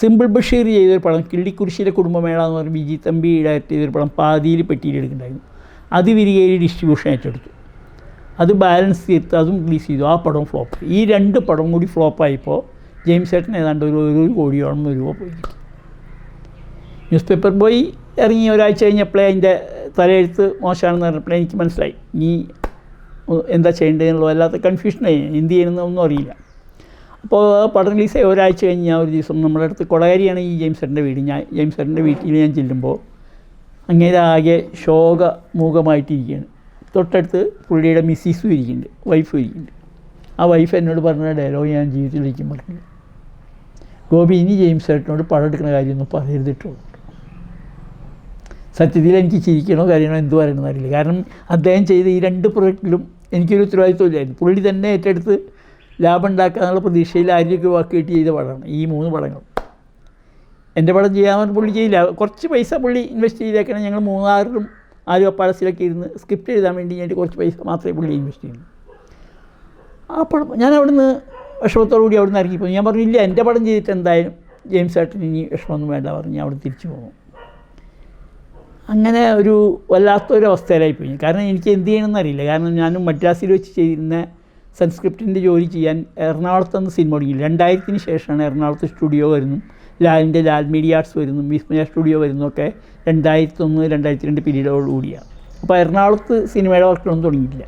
Speaker 1: സിമ്പിൾ ബഷീർ ചെയ്തൊരു പടം കിള്ളിക്കുരിശിലെ കുടുംബമേള എന്ന് പറഞ്ഞ വിജി തമ്പി ഡയറക്റ്റ് ചെയ്തൊരു പടം പാതിയിൽ പെട്ടിയിലെടുക്കുന്നുണ്ടായിരുന്നു. അത് വിരികയിൽ ഡിസ്ട്രിബ്യൂഷൻ ഏറ്റെടുത്തു. അത് ബാലൻസ് തീർത്ത് അതും റിലീസ് ചെയ്തു. ആ പടം ഫ്ലോപ്പ് ഈ രണ്ട് പടം കൂടി ഫ്ലോപ്പായപ്പോൾ ജെയിംസ് ഏട്ടൻ ഏതാണ്ട് ഒരു ഒരു കോടിയോളം രൂപ പോയി ന്യൂസ് പേപ്പർ ബോയ് ഇറങ്ങി ഒരാഴ്ച കഴിഞ്ഞപ്പോഴേ അതിന്റെ തലയെഴുത്ത് മോശമാണെന്ന് പറഞ്ഞപ്പോഴേ എനിക്ക് മനസ്സിലായി. നീ എന്താ ചെയ്യേണ്ടതെന്നുള്ള വല്ലാത്ത കൺഫ്യൂഷനായി എന്ത് ഒന്നും അറിയില്ല. അപ്പോൾ പടം റിലീസായി ഒരാഴ്ച കഴിഞ്ഞ് ഞാൻ ഒരു ദിവസം നമ്മുടെ അടുത്ത് കൊടകാരിയാണ് ഈ ജെയിംസ് സാറിന്റെ വീട്. ഞാൻ ജെയിംസ് സാറിന്റെ വീട്ടിൽ ഞാൻ ചെല്ലുമ്പോൾ അങ്ങേരെ ആകെ ശോകമൂഖമായിട്ടിരിക്കുകയാണ് തൊട്ടടുത്ത് പുള്ളിയുടെ മിസ്സിസും ഇരിക്കുന്നുണ്ട്. വൈഫും ഇരിക്കുന്നുണ്ട്. ആ വൈഫ് എന്നോട് പറഞ്ഞ ഡയലോഗ് ഞാൻ ജീവിതത്തിലേക്കും പറഞ്ഞു ഗോപി ഇനി ജെയിംസ് ഏട്ടനോട് പടം എടുക്കുന്ന കാര്യമൊന്നും പറയരുതിട്ടുള്ളൂ സത്യത്തിൽ എനിക്ക് ചിരിക്കണോ കാര്യമോ എന്ത് പറയണമെന്ന് അറിയില്ല. കാരണം അദ്ദേഹം ചെയ്ത ഈ രണ്ട് പ്രൊജക്റ്റിലും എനിക്കൊരു ഉത്തരവാദിത്വമില്ലായിരുന്നു. പുള്ളി തന്നെ ഏറ്റെടുത്ത് ലാഭം ഉണ്ടാക്കാനുള്ള പ്രതീക്ഷയിൽ ആരോഗ്യ വാക്ക് കിട്ടി ചെയ്ത പടമാണ് ഈ മൂന്ന് പടങ്ങൾ എന്റെ പടം ചെയ്യാമെന്ന് പുള്ളി ചെയ്യില്ല. കുറച്ച് പൈസ പുള്ളി ഇൻവെസ്റ്റ് ചെയ്തേക്കണം. ഞങ്ങൾ മൂന്നാറിലും ആലുവ പാലസിലൊക്കെ ഇരുന്ന് സ്ക്രിപ്റ്റ് എഴുതാൻ വേണ്ടി ഞാൻ കുറച്ച് പൈസ മാത്രമേ പുള്ളി ഇൻവെസ്റ്റ് ചെയ്യുന്നു ആ പടം ഞാൻ അവിടുന്ന് വിഷമത്തോടു കൂടി അവിടുന്ന് ഇറങ്ങിപ്പോയി. ഞാൻ പറഞ്ഞു ഇല്ല എന്റെ പടം ചെയ്തിട്ട് എന്തായാലും ജെയിംസ് ആട്ടിന് ഇനി വിഷമമൊന്നും വേണ്ട പറഞ്ഞ് ഞാൻ അവിടെ തിരിച്ചു പോകും. അങ്ങനെ ഒരു വല്ലാത്തൊരവസ്ഥയിലായിപ്പോയി കാരണം എനിക്ക് എന്ത് ചെയ്യണമെന്ന് അറിയില്ല. കാരണം ഞാനും മദ്രാസിൽ വെച്ച് ചെയ്യുന്ന സൺസ്ക്രിപ്റ്റിന്റെ ജോലി ചെയ്യാൻ എറണാകുളത്ത് നിന്ന് സിനിമ തുടങ്ങി രണ്ടായിരത്തിന് ശേഷമാണ് എറണാകുളത്ത് സ്റ്റുഡിയോ വരുന്നു. ലാലിന്റെ ലാൽ മീഡിയ ആർട്സ് വരുന്നു. വിസ്മയ സ്റ്റുഡിയോ വരുന്നൊക്കെ രണ്ടായിരത്തി ഒന്ന് രണ്ടായിരത്തി രണ്ട് പീരീഡോട് കൂടിയാണ് അപ്പോൾ എറണാകുളത്ത് സിനിമയുടെ വർക്കുകളൊന്നും തുടങ്ങിയില്ല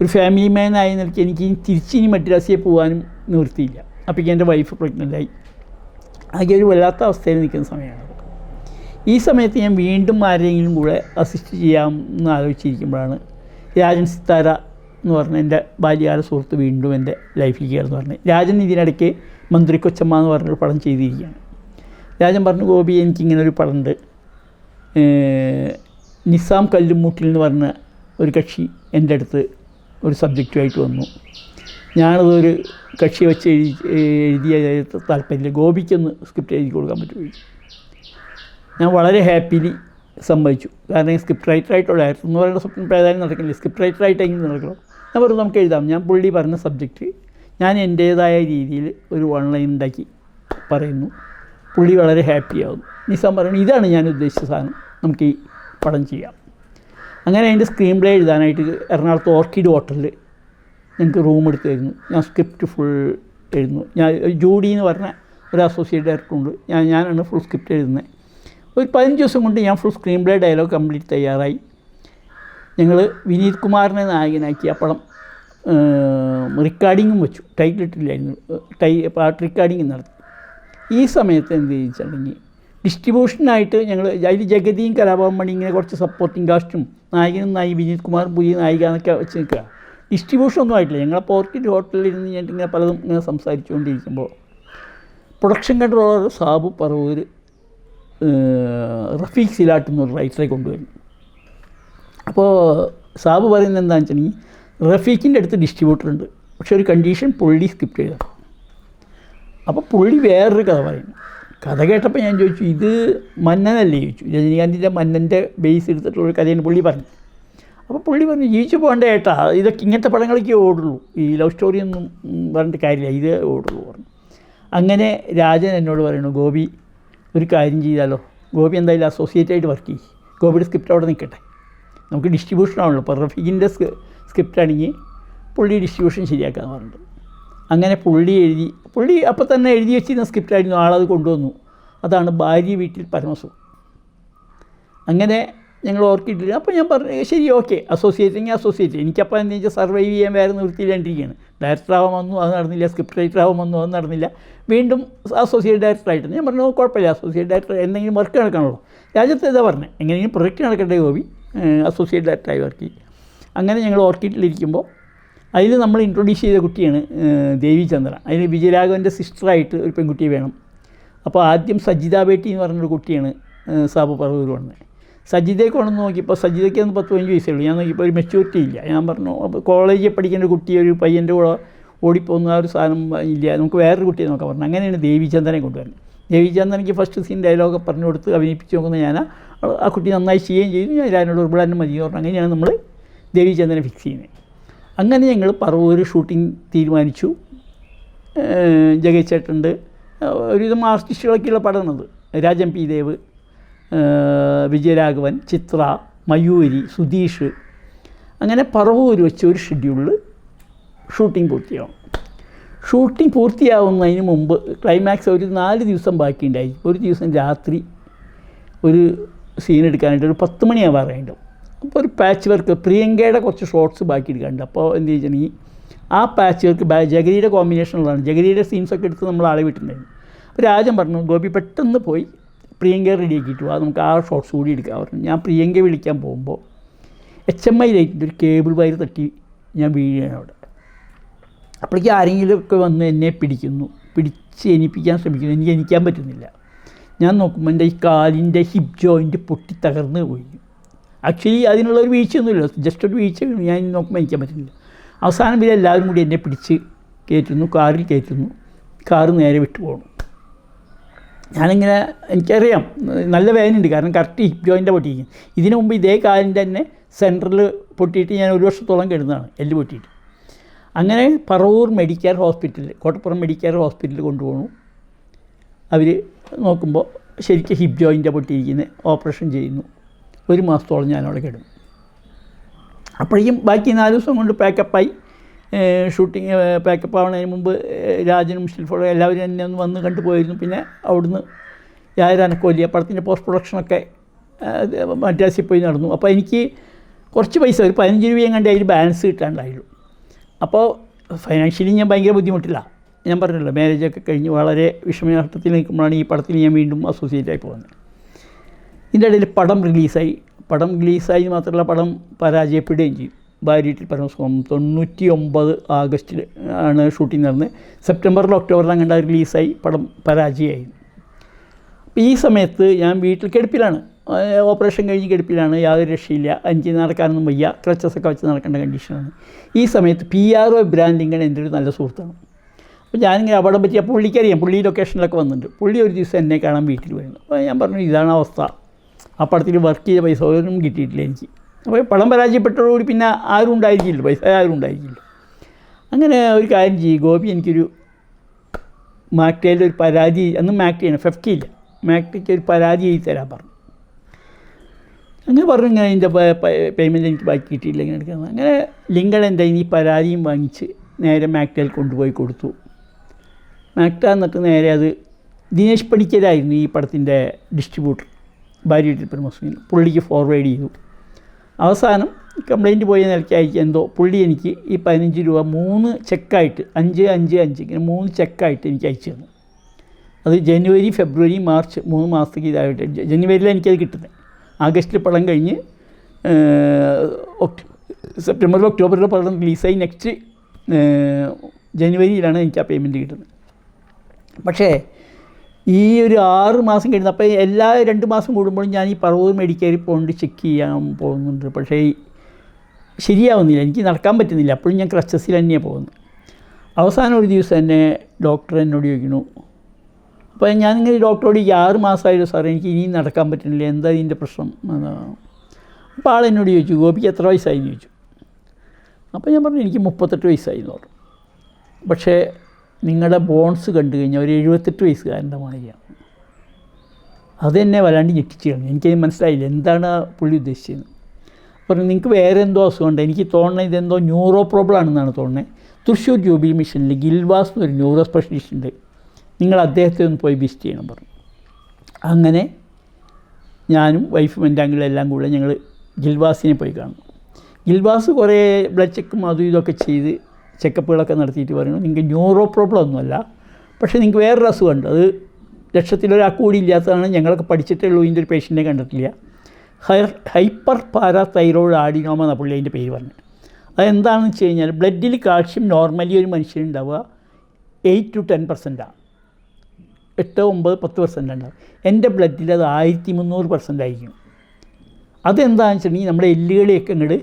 Speaker 1: ഒരു ഫാമിലി മാൻ ആയ നിലയ്ക്ക് എനിക്ക് തിരിച്ചിനി മദ്രാസിയെ പോകാനും നിവൃത്തിയില്ല. അപ്പോഴേക്കും എന്റെ വൈഫ് പ്രഗ്നന്റായി ആകെ ഒരു വല്ലാത്ത അവസ്ഥയിൽ നിൽക്കുന്ന സമയമാണ്. ഈ സമയത്ത് ഞാൻ വീണ്ടും ആരെങ്കിലും കൂടെ അസിസ്റ്റ് ചെയ്യാം എന്ന് ആലോചിച്ചിരിക്കുമ്പോഴാണ് രാജൻ സിത്താര എന്ന് പറഞ്ഞ എന്റെ ബാല്യകാല സുഹൃത്ത് വീണ്ടും എന്റെ ലൈഫിൽ എന്ന് പറഞ്ഞു രാജൻ ഇതിനിടയ്ക്ക് മന്ത്രി കൊച്ചമ്മ എന്ന് പറഞ്ഞൊരു പടം ചെയ്തിരിക്കുകയാണ്. രാജൻ പറഞ്ഞു ഗോപി എനിക്കിങ്ങനെ ഒരു പടമുണ്ട്. നിസാം കല്ലുമൂട്ടിൽ എന്ന് പറഞ്ഞ ഒരു കക്ഷി എന്റെ അടുത്ത് ഒരു സബ്ജക്റ്റുമായിട്ട് വന്നു. ഞാനതൊരു കക്ഷി വെച്ച് എഴുതി എഴുതിയ താല്പര്യമില്ല. ഗോപിക്കൊന്ന് സ്ക്രിപ്റ്റ് എഴുതി കൊടുക്കാൻ പറ്റുമോ? ഞാൻ വളരെ ഹാപ്പിലി സമ്മതിച്ചു. കാരണം സ്ക്രിപ്റ്റ് റൈറ്റർ ആയിട്ടുള്ള റൈറ്ററായിട്ടുള്ള എന്ന് പറയുന്ന സ്വപ്നം ഏതായാലും നടക്കില്ല. സ്ക്രിപ്റ്റ് റൈറ്ററായിട്ടെങ്കിലും നടക്കണം? ഞാൻ പറഞ്ഞു നമുക്ക് എഴുതാം. ഞാൻ പുള്ളി പറഞ്ഞ സബ്ജക്റ്റ് ഞാൻ എന്റേതായ രീതിയിൽ ഒരു ഓൺലൈൻ ഉണ്ടാക്കി പറയുന്നു. പുള്ളി വളരെ ഹാപ്പിയാവും നിസാം പറയുന്നു ഇതാണ് ഞാൻ ഉദ്ദേശിച്ച സാധനം. നമുക്ക് ഈ പടം ചെയ്യാം. അങ്ങനെ അതിന്റെ സ്ക്രീൻ പ്ലേ എഴുതാനായിട്ട് എറണാകുളത്ത് ഓർക്കിഡ് ഹോട്ടലിൽ ഞങ്ങൾക്ക് റൂം എടുത്ത് തരുന്നു. ഞാൻ സ്ക്രിപ്റ്റ് ഫുൾ എഴുതുന്നു. ഞാൻ ജൂഡി എന്ന് പറഞ്ഞ ഒരു അസോസിയേറ്റ് ഡയറക്ടറുണ്ട് ഞാൻ ഞാനാണ് ഫുൾ സ്ക്രിപ്റ്റ് എഴുതുന്നത്. ഒരു പതിനഞ്ച് ദിവസം കൊണ്ട് ഞാൻ full screen play dialogue complete തയ്യാറായി. ഞങ്ങൾ വിനീത് കുമാറിനെ നായകനാക്കി. ആ പടം റെക്കോർഡിങ്ങും വെച്ചു. ടൈറ്റിൽ ഇട്ടില്ലായിരുന്നു. ടൈ പാട്ട് റെക്കോർഡിങ് നടത്തി. ഈ സമയത്ത് എന്ത് ചോദിച്ചിട്ടുണ്ടെങ്കിൽ ഡിസ്ട്രിബ്യൂഷനായിട്ട് ഞങ്ങൾ അതിൽ ജഗതിയും കലാഭവൻ മണി ഇങ്ങനെ കുറച്ച് സപ്പോർട്ടിംഗ് കാസ്റ്റും നായകനും നായി വിനീത് കുമാർ പുതിയ നായിക എന്നൊക്കെ വെച്ച് നിൽക്കുക. ഡിസ്ട്രിബ്യൂഷൻ ഒന്നും ആയിട്ടില്ല. ഞങ്ങളെ പോർക്കിറ്റ് ഹോട്ടലിൽ ഇരുന്ന് ഞാൻ ഇങ്ങനെ പലതും ഇങ്ങനെ സംസാരിച്ചുകൊണ്ടിരിക്കുമ്പോൾ പ്രൊഡക്ഷൻ കൺട്രോളർ സാബു പറവൂർ റഫീഖ് സിലാട്ട് എന്നൊരു റൈറ്ററെ കൊണ്ടുവരുന്നു. അപ്പോൾ സാബ് പറയുന്നത് എന്താണെന്ന് വെച്ചിട്ടുണ്ടെങ്കിൽ റഫീഖിന്റെ അടുത്ത് ഡിസ്ട്രിബ്യൂട്ടർ ഉണ്ട്. പക്ഷെ ഒരു കണ്ടീഷൻ പുള്ളി സ്ക്രിപ്റ്റ് ചെയ്തത് അപ്പോൾ പുള്ളി വേറൊരു കഥ പറയുന്നു. കഥ കേട്ടപ്പോൾ ഞാൻ ചോദിച്ചു ഇത് മന്നനല്ലേ? ചോദിച്ചു. രജനീകാന്തിന്റെ മന്നന്റെ ബേസ് എടുത്തിട്ടുള്ള ഒരു കഥയാണ് പുള്ളി പറഞ്ഞു അപ്പോൾ പുള്ളി പറഞ്ഞു ജീവിച്ചു പോകേണ്ട ഏട്ടാ. ഇതൊക്കെ ഇങ്ങനത്തെ പടങ്ങളൊക്കെ ഓടുള്ളൂ. ഈ ലവ് സ്റ്റോറിയൊന്നും പറഞ്ഞിട്ട് കാര്യമില്ല. ഇതേ ഓടുള്ളൂ പറഞ്ഞു. അങ്ങനെ രാജൻ എന്നോട് പറയുന്നു ഗോപി ഒരു കാര്യം ചെയ്താലോ? ഗോപി എന്തായാലും അസോസിയേറ്റ് ആയിട്ട് വർക്ക് ചെയ്യും. ഗോപിയുടെ സ്ക്രിപ്റ്റ് അവിടെ നിൽക്കട്ടെ. നമുക്ക് ഡിസ്ട്രിബ്യൂഷൻ ആണല്ലോ. ഇപ്പോൾ റഫീഖിന്റെ സ്ക്രിപ്റ്റ് ആണെങ്കിൽ പുള്ളി ഡിസ്ട്രിബ്യൂഷൻ ശരിയാക്കാന്ന് പറഞ്ഞിട്ട്. അങ്ങനെ പുള്ളി എഴുതി പുള്ളി അപ്പോൾ തന്നെ എഴുതി വെച്ചിരുന്ന സ്ക്രിപ്റ്റ് സ്ക്രിപ്റ്റായിരുന്നു ആളത് കൊണ്ടുവന്നു. അതാണ് ഭാര്യ വീട്ടിൽ പരമസുഖം. അങ്ങനെ ഞങ്ങൾ ഓർക്കിയിട്ടില്ല അപ്പോൾ ഞാൻ പറഞ്ഞു ശരി ഓക്കെ അസോസിയേറ്റ് അസോസിയേറ്റിങ് അസോസിയേറ്റ് എനിക്കപ്പോൾ എന്താ വെച്ചാൽ സർവൈവ് ചെയ്യാൻ വേറെ നിർത്തിയില്ലാണ്ടിരിക്കുകയാണ്. ഡയറക്ടർ ആവാൻ വന്നു അത് നടന്നില്ല സ്ക്രിപ്റ്റ് റൈറ്റർ ആവാൻ വന്നു അത് നടന്നില്ല. വീണ്ടും അസോസിയേറ്റ് ഡയറക്ടർ ഡയറക്ടറായിട്ട് ഞാൻ പറഞ്ഞു കുഴപ്പമില്ല അസോസിയേറ്റ് ഡയറക്ടർ എന്തെങ്കിലും വർക്ക് നടക്കണമല്ലോ. രാജ്യത്ത് ഇതാ പറഞ്ഞത് എങ്ങനെയും പ്രൊജക്റ്റ് നടക്കട്ടെ ഗോപി. അസോസിയേറ്റ് ഡയറക്ടറായി വർക്ക് ചെയ്യും. അങ്ങനെ ഞങ്ങൾ ഓർക്കിഡിലിരിക്കുമ്പോൾ അതിൽ നമ്മൾ ഇൻട്രൊഡ്യൂസ് ചെയ്ത കുട്ടിയാണ് ദേവി ചന്ദ്ര അതിന് വിജയരാഘവന്റെ സിസ്റ്ററായിട്ട് ഒരു പെൺകുട്ടിയെ വേണം. അപ്പോൾ ആദ്യം സജിത ബേട്ടി എന്ന് പറഞ്ഞൊരു കുട്ടിയാണ് സാബു പറവൂർ വന്നത് സജിതയെ കൊണ്ടു നോക്കിയപ്പോൾ സജിതയ്ക്ക് ഒന്ന് പത്ത് പതിനഞ്ച് വയസ്സേ ഉള്ളൂ. ഞാൻ നോക്കിയപ്പോൾ ഒരു മെച്യൂരിറ്റി ഇല്ല. ഞാൻ പറഞ്ഞു അപ്പോൾ കോളേജിൽ പഠിക്കുന്ന കുട്ടി ഒരു പയ്യന്റെ കൂടെ ഓടിപ്പോകുന്ന ആ ഒരു സാധനം ഇല്ല. നമുക്ക് വേറൊരു കുട്ടിയെ നോക്കാൻ പറഞ്ഞു. അങ്ങനെയാണ് ദേവിചന്ദ്രനെ കൊണ്ടുവരുന്നത്. ദേവിചന്ദ്രനിക്ക് ഫസ്റ്റ് സീൻ ഡയലോഗ് പറഞ്ഞു കൊടുത്ത് അഭിനയിപ്പിച്ച് നോക്കുന്ന ഞാൻ ആ- കുട്ടി നന്നായി ചെയ്യുകയും ചെയ്തു. ഞാൻ അതിനോട് തന്നെ മതി പറഞ്ഞു. അങ്ങനെയാണ് നമ്മൾ ദേവിചന്ദ്രനെ ഫിക്സ് ചെയ്യുന്നത്. അങ്ങനെ ഞങ്ങൾ പറവൂർ ഷൂട്ടിംഗ് തീരുമാനിച്ചു. ജഗേച്ചേട്ടുണ്ട് ഒരുവിധം ആർട്ടിസ്റ്റുകളൊക്കെയുള്ള പടമാണത് രാജൻ പി ദേവ് വിജയരാഘവൻ ചിത്ര മയൂരി സുധീഷ് അങ്ങനെ പറവൂർ വെച്ച് ഒരു ഷെഡ്യൂളിൽ ഷൂട്ടിംഗ് പൂർത്തിയാവും. ഷൂട്ടിംഗ് പൂർത്തിയാവുന്നതിന് മുമ്പ് ക്ലൈമാക്സ് ഒരു നാല് ദിവസം ബാക്കിയുണ്ടായി. ഒരു ദിവസം രാത്രി ഒരു സീൻ എടുക്കാനായിട്ട് ഒരു പത്ത് മണിയാവാറായിട്ടും അപ്പോൾ ഒരു പാച്ച് വർക്ക് പ്രിയങ്കയുടെ കുറച്ച് ഷോർട്സ് ബാക്കി എടുക്കാനുണ്ട്. അപ്പോൾ എന്ത് വെച്ചിട്ടുണ്ടെങ്കിൽ ആ പാച്ച് വർക്ക് ജഗരിയുടെ കോമ്പിനേഷനുള്ളതാണ് ജഗരിയുടെ സീൻസൊക്കെ എടുത്ത് നമ്മൾ ആളെ വിട്ടിട്ടുണ്ടായിരുന്നു. അപ്പോൾ രാജൻ പറഞ്ഞു ഗോപി പെട്ടെന്ന് പോയി പ്രിയങ്ക റെഡിയാക്കിയിട്ട് അത് നമുക്ക് ആ ഷോർട്സ് കൂടി എടുക്കാൻ പറഞ്ഞു ഞാൻ പ്രിയങ്ക വിളിക്കാൻ പോകുമ്പോൾ എച്ച് എം ഐ ലൈറ്റിന്റെ ഒരു കേബിൾ വയർ തട്ടി ഞാൻ വീഴുകയാണ് അവിടെ. അപ്പോഴേക്കും ആരെങ്കിലുമൊക്കെ വന്ന് എന്നെ പിടിക്കുന്നു. പിടിച്ച് എനിപ്പിക്കാൻ ശ്രമിക്കുന്നു. എനിക്ക് എനിക്കാൻ പറ്റുന്നില്ല. ഞാൻ നോക്കുമ്പോൾ എന്റെ ഈ കാലിന്റെ ഹിപ്പ് ജോയിന്റ് പൊട്ടി തകർന്ന് പോയി. ആക്ച്വലി അതിനുള്ള ഒരു വീഴ്ചയൊന്നുമില്ല. ജസ്റ്റ് ഒരു വീഴ്ച ഞാൻ നോക്കുമ്പോൾ എനിക്കാൻ പറ്റുന്നില്ല. അവസാനം പിന്നെ എല്ലാവരും കൂടി എന്നെ പിടിച്ച് കയറ്റുന്നു. കാറിൽ കയറ്റുന്നു. കാറ് നേരെ വിട്ടു പോകണം ഞാനിങ്ങനെ എനിക്കറിയാം. നല്ല വേദനയുണ്ട്. കാരണം കറക്റ്റ് ഹിപ്പ് ജോയിന്റെ പൊട്ടിയിരിക്കും ഇതിനു മുമ്പ് ഇതേ കാലിന്റെ തന്നെ സെന്ററിൽ പൊട്ടിയിട്ട് ഞാൻ ഒരു വർഷത്തോളം കിടന്നതാണ് എല്ല് പൊട്ടിയിട്ട്. അങ്ങനെ പറവൂർ മെഡിക്കൽ ഹോസ്പിറ്റലിൽ കോട്ടപ്പുറം മെഡിക്കൽ ഹോസ്പിറ്റലിൽ കൊണ്ടുപോകണു അവർ നോക്കുമ്പോൾ ശരിക്കും ഹിപ്പ് ജോയിന്റെ പൊട്ടിയിരിക്കുന്ന ഓപ്പറേഷൻ ചെയ്യുന്നു. ഒരു മാസത്തോളം ഞാൻ അവിടെ കിടന്നു. അപ്പോഴേക്കും ബാക്കി നാല് ദിവസം കൊണ്ട് പാക്കപ്പായി ഷൂട്ടിങ് പാക്കപ്പ് ആവുന്നതിന് മുമ്പ് രാജനും ഷിൽഫോളും എല്ലാവരും എന്നെ ഒന്ന് വന്ന് കണ്ടു പോയിരുന്നു പിന്നെ അവിടുന്ന് യാതൊരനക്കമില്ല പടത്തിന്റെ പോസ്റ്റ് പ്രൊഡക്ഷനൊക്കെ മദ്രാസിൽ പോയി നടന്നു. അപ്പോൾ എനിക്ക് കുറച്ച് പൈസ ഒരു പതിനഞ്ച് രൂപയും കണ്ട് അതിൽ ബാലൻസ് കിട്ടാണ്ടായുള്ളൂ അപ്പോൾ ഫൈനാൻഷ്യലി ഞാൻ ഭയങ്കര ബുദ്ധിമുട്ടില്ല. ഞാൻ പറഞ്ഞല്ലോ മാരേജൊക്കെ കഴിഞ്ഞ് വളരെ വിഷമയാർത്ഥത്തിൽ നിൽക്കുമ്പോഴാണ് ഈ പടത്തിൽ ഞാൻ വീണ്ടും അസോസിയേറ്റ് ആയി പോകുന്നത്. ഇതിന്റെ ഇടയിൽ പടം റിലീസായി പടം റിലീസായി മാത്രമല്ല പടം പരാജയപ്പെടുകയും ചെയ്തു ഭാര്യയിൽ പരമസ്വാമം തൊണ്ണൂറ്റി ഒമ്പത് ആഗസ്റ്റിൽ ആണ് ഷൂട്ടിംഗ് നടന്നത്. സെപ്റ്റംബറിൽ ഒക്ടോബറിൽ അങ്ങനെ റിലീസായി പടം പരാജയമായി. അപ്പോൾ ഈ സമയത്ത് ഞാൻ വീട്ടിൽ കിടപ്പിലാണ്. ഓപ്പറേഷൻ കഴിഞ്ഞ് കിടപ്പിലാണ്. യാതൊരു രക്ഷയില്ല. അഞ്ച് നടക്കാനൊന്നും വയ്യ. ക്രച്ചസൊക്കെ വെച്ച് നടക്കേണ്ട കണ്ടീഷനാണ് ഈ സമയത്ത് പി ആർ ഒ ബ്രാൻഡിങ്ങൻ എന്റെ ഒരു നല്ല സുഹൃത്താണ്. അപ്പോൾ ഞാനിങ്ങനെ അപകടം പറ്റിയ അപ്പോൾ പുള്ളിക്കറിയാം പുള്ളി ലൊക്കേഷനിലൊക്കെ വന്നിട്ടുണ്ട്. പുള്ളി ഒരു ദിവസം എന്നെ കാണാൻ വീട്ടിൽ വരുന്നു. അപ്പോൾ ഞാൻ പറഞ്ഞു ഇതാണ് അവസ്ഥ. ആ പടത്തിൽ വർക്ക് ചെയ്ത പൈസ ഒന്നും കിട്ടിയിട്ടില്ല എനിക്ക്. അപ്പോൾ പണം പരാജയപ്പെട്ടതോടുകൂടി പിന്നെ ആരും ഉണ്ടായിരിക്കില്ല പൈസ ആരും ഉണ്ടായിരിക്കില്ല. അങ്ങനെ ഒരു കാര്യം ചെയ്യും ഗോപി എനിക്കൊരു മാക്ടയിൽ ഒരു പരാതി അന്ന് മാക്ടയാണ് ഫെഫ്റ്റിയില്ല മാക്ടയ്ക്ക് ഒരു പരാതി എഴുതി തരാൻ പറഞ്ഞു. അങ്ങനെ പറഞ്ഞു ഇങ്ങനെ ഇതിന്റെ പേയ്മെന്റ് എനിക്ക് ബാക്കി കിട്ടിയില്ല ഇങ്ങനെ എടുക്കുന്നത് അങ്ങനെ ലിങ്കൾ എന്താ ഈ പരാതിയും വാങ്ങിച്ച് നേരെ മാക്ടയിൽ കൊണ്ടുപോയി കൊടുത്തു. മാക്ട എന്നിട്ട് നേരെ അത് ദിനേശ് പണിക്കരായിരുന്നു ഈ പടത്തിന്റെ ഡിസ്ട്രിബ്യൂട്ടർ ഭാര്യ പ്രമോഷൻ പുള്ളിക്ക് ഫോർവേഡ് ചെയ്തു. അവസാനം കംപ്ലൈന്റ് പോയി നിലയ്ക്കായിരിക്കും എന്തോ പുള്ളി എനിക്ക് ഈ പതിനഞ്ച് രൂപ മൂന്ന് ചെക്കായിട്ട് അഞ്ച് അഞ്ച് അഞ്ച് ഇങ്ങനെ മൂന്ന് ചെക്കായിട്ട് എനിക്ക് അയച്ചു തന്നു. അത് ജനുവരി ഫെബ്രുവരി മാർച്ച് മൂന്ന് മാസത്തേക്ക് ഇതായിട്ട് ജനുവരിയിൽ എനിക്കത് കിട്ടുന്നത്. ആഗസ്റ്റിൽ പടം കഴിഞ്ഞ് സെപ്റ്റംബർ ഒക്ടോബറിൽ പടം റിലീസായി നെക്സ്റ്റ് ജനുവരിയിലാണ് എനിക്ക് ആ പേയ്മെന്റ് കിട്ടുന്നത്. പക്ഷേ ഈ ഒരു ആറ് മാസം കഴിഞ്ഞ അപ്പോൾ എല്ലാ രണ്ട് മാസം കൂടുമ്പോഴും ഞാൻ ഈ പറവ് മെഡിക്കലിൽ പോകുന്നുണ്ട് ചെക്ക് ചെയ്യാൻ പോകുന്നുണ്ട്. പക്ഷേ ശരിയാവുന്നില്ല. എനിക്ക് നടക്കാൻ പറ്റുന്നില്ല. അപ്പോഴും ഞാൻ ക്രച്ചസിൽ തന്നെയാണ് പോകുന്നത്. അവസാനം ഒരു ദിവസം എന്നെ ഡോക്ടർ എന്നോട് ചോദിക്കുന്നു അപ്പോൾ ഞാനിങ്ങനെ ഡോക്ടറോട് ഈ ആറ് മാസമായിരുന്നു സാറേ എനിക്ക് ഇനിയും നടക്കാൻ പറ്റുന്നില്ല. എന്താ ഇതിന്റെ പ്രശ്നം. അപ്പോൾ ആൾ എന്നോട് ചോദിച്ചു ഗോപിക്ക് എത്ര വയസ്സായി? എന്ന് ചോദിച്ചു. അപ്പോൾ ഞാൻ പറഞ്ഞു എനിക്ക് മുപ്പത്തെട്ട് വയസ്സായി എന്ന് പറഞ്ഞു. പക്ഷേ നിങ്ങളുടെ ബോൺസ് കണ്ടു കഴിഞ്ഞാൽ ഒരു എഴുപത്തെട്ട് വയസ്സുകാരന്റെ മാതിരിയാണ് തന്നെ വല്ലാണ്ട് ഞെട്ടിച്ച് കളഞ്ഞു എനിക്കത് മനസ്സിലായില്ല. എന്താണ് പുള്ളി ഉദ്ദേശിച്ചത്? പറഞ്ഞു നിങ്ങൾക്ക് വേറെ എന്തോ അസുഖമുണ്ട്. എനിക്ക് തോന്നുന്നത് ഇതെന്തോ ന്യൂറോ പ്രോബ്ലം ആണെന്നാണ് തോന്നുന്നത്. തൃശ്ശൂർ ജൂബിലി മിഷനിൽ ഗിൽവാസ് എന്നൊരു ന്യൂറോ സ്പെഷ്യലിസ്റ്റ് ഉണ്ട്. നിങ്ങൾ അദ്ദേഹത്തെ ഒന്ന് പോയി വിസിറ്റ് ചെയ്യണം പറഞ്ഞു. അങ്ങനെ ഞാനും വൈഫും എന്റെ എല്ലാം കൂടെ ഞങ്ങൾ ഗിൽവാസിനെ പോയി കാണും. ഗിൽവാസ് കുറേ ബ്ലഡ് ചെക്കും അതും ഇതൊക്കെ ചെയ്ത് ചെക്കപ്പുകളൊക്കെ നടത്തിയിട്ട് പറയുന്നു. നിങ്ങൾക്ക് ന്യൂറോ പ്രോബ്ലം ഒന്നുമല്ല. പക്ഷേ നിങ്ങൾക്ക് വേറൊരു അസുഖമുണ്ട് അത് ലക്ഷത്തിലൊരാൾക്ക് കൂടി ഇല്ലാത്തതാണ്. ഞങ്ങളൊക്കെ പഠിച്ചിട്ടേ ഉള്ളൂ. ഇതിന്റെ ഒരു പേഷ്യന്റിനെ കണ്ടിട്ടില്ല. ഹൈർ ഹൈപ്പർ പാരാ തൈറോയിഡ് ആഡിനോമ എന്ന പുള്ളി അതിന്റെ പേര് പറഞ്ഞു അതെന്താണെന്ന് വെച്ച് കഴിഞ്ഞാൽ ബ്ലഡിൽ കാൽഷ്യം നോർമലി ഒരു മനുഷ്യനുണ്ടാവുക എയ്റ്റ് ടു ടെൻ പെർസെന്റാണ് എട്ട് ഒമ്പത് പത്ത് പെർസെന്റ് ഉണ്ടാവും എന്റെ ബ്ലഡിൽ അത് ആയിരത്തി മുന്നൂറ് പെർസെന്റ് ആയിരിക്കും. അതെന്താണെന്ന് വെച്ചിട്ടുണ്ടെങ്കിൽ നമ്മുടെ എല്ലുകളെയൊക്കെ ഇങ്ങോട്ട്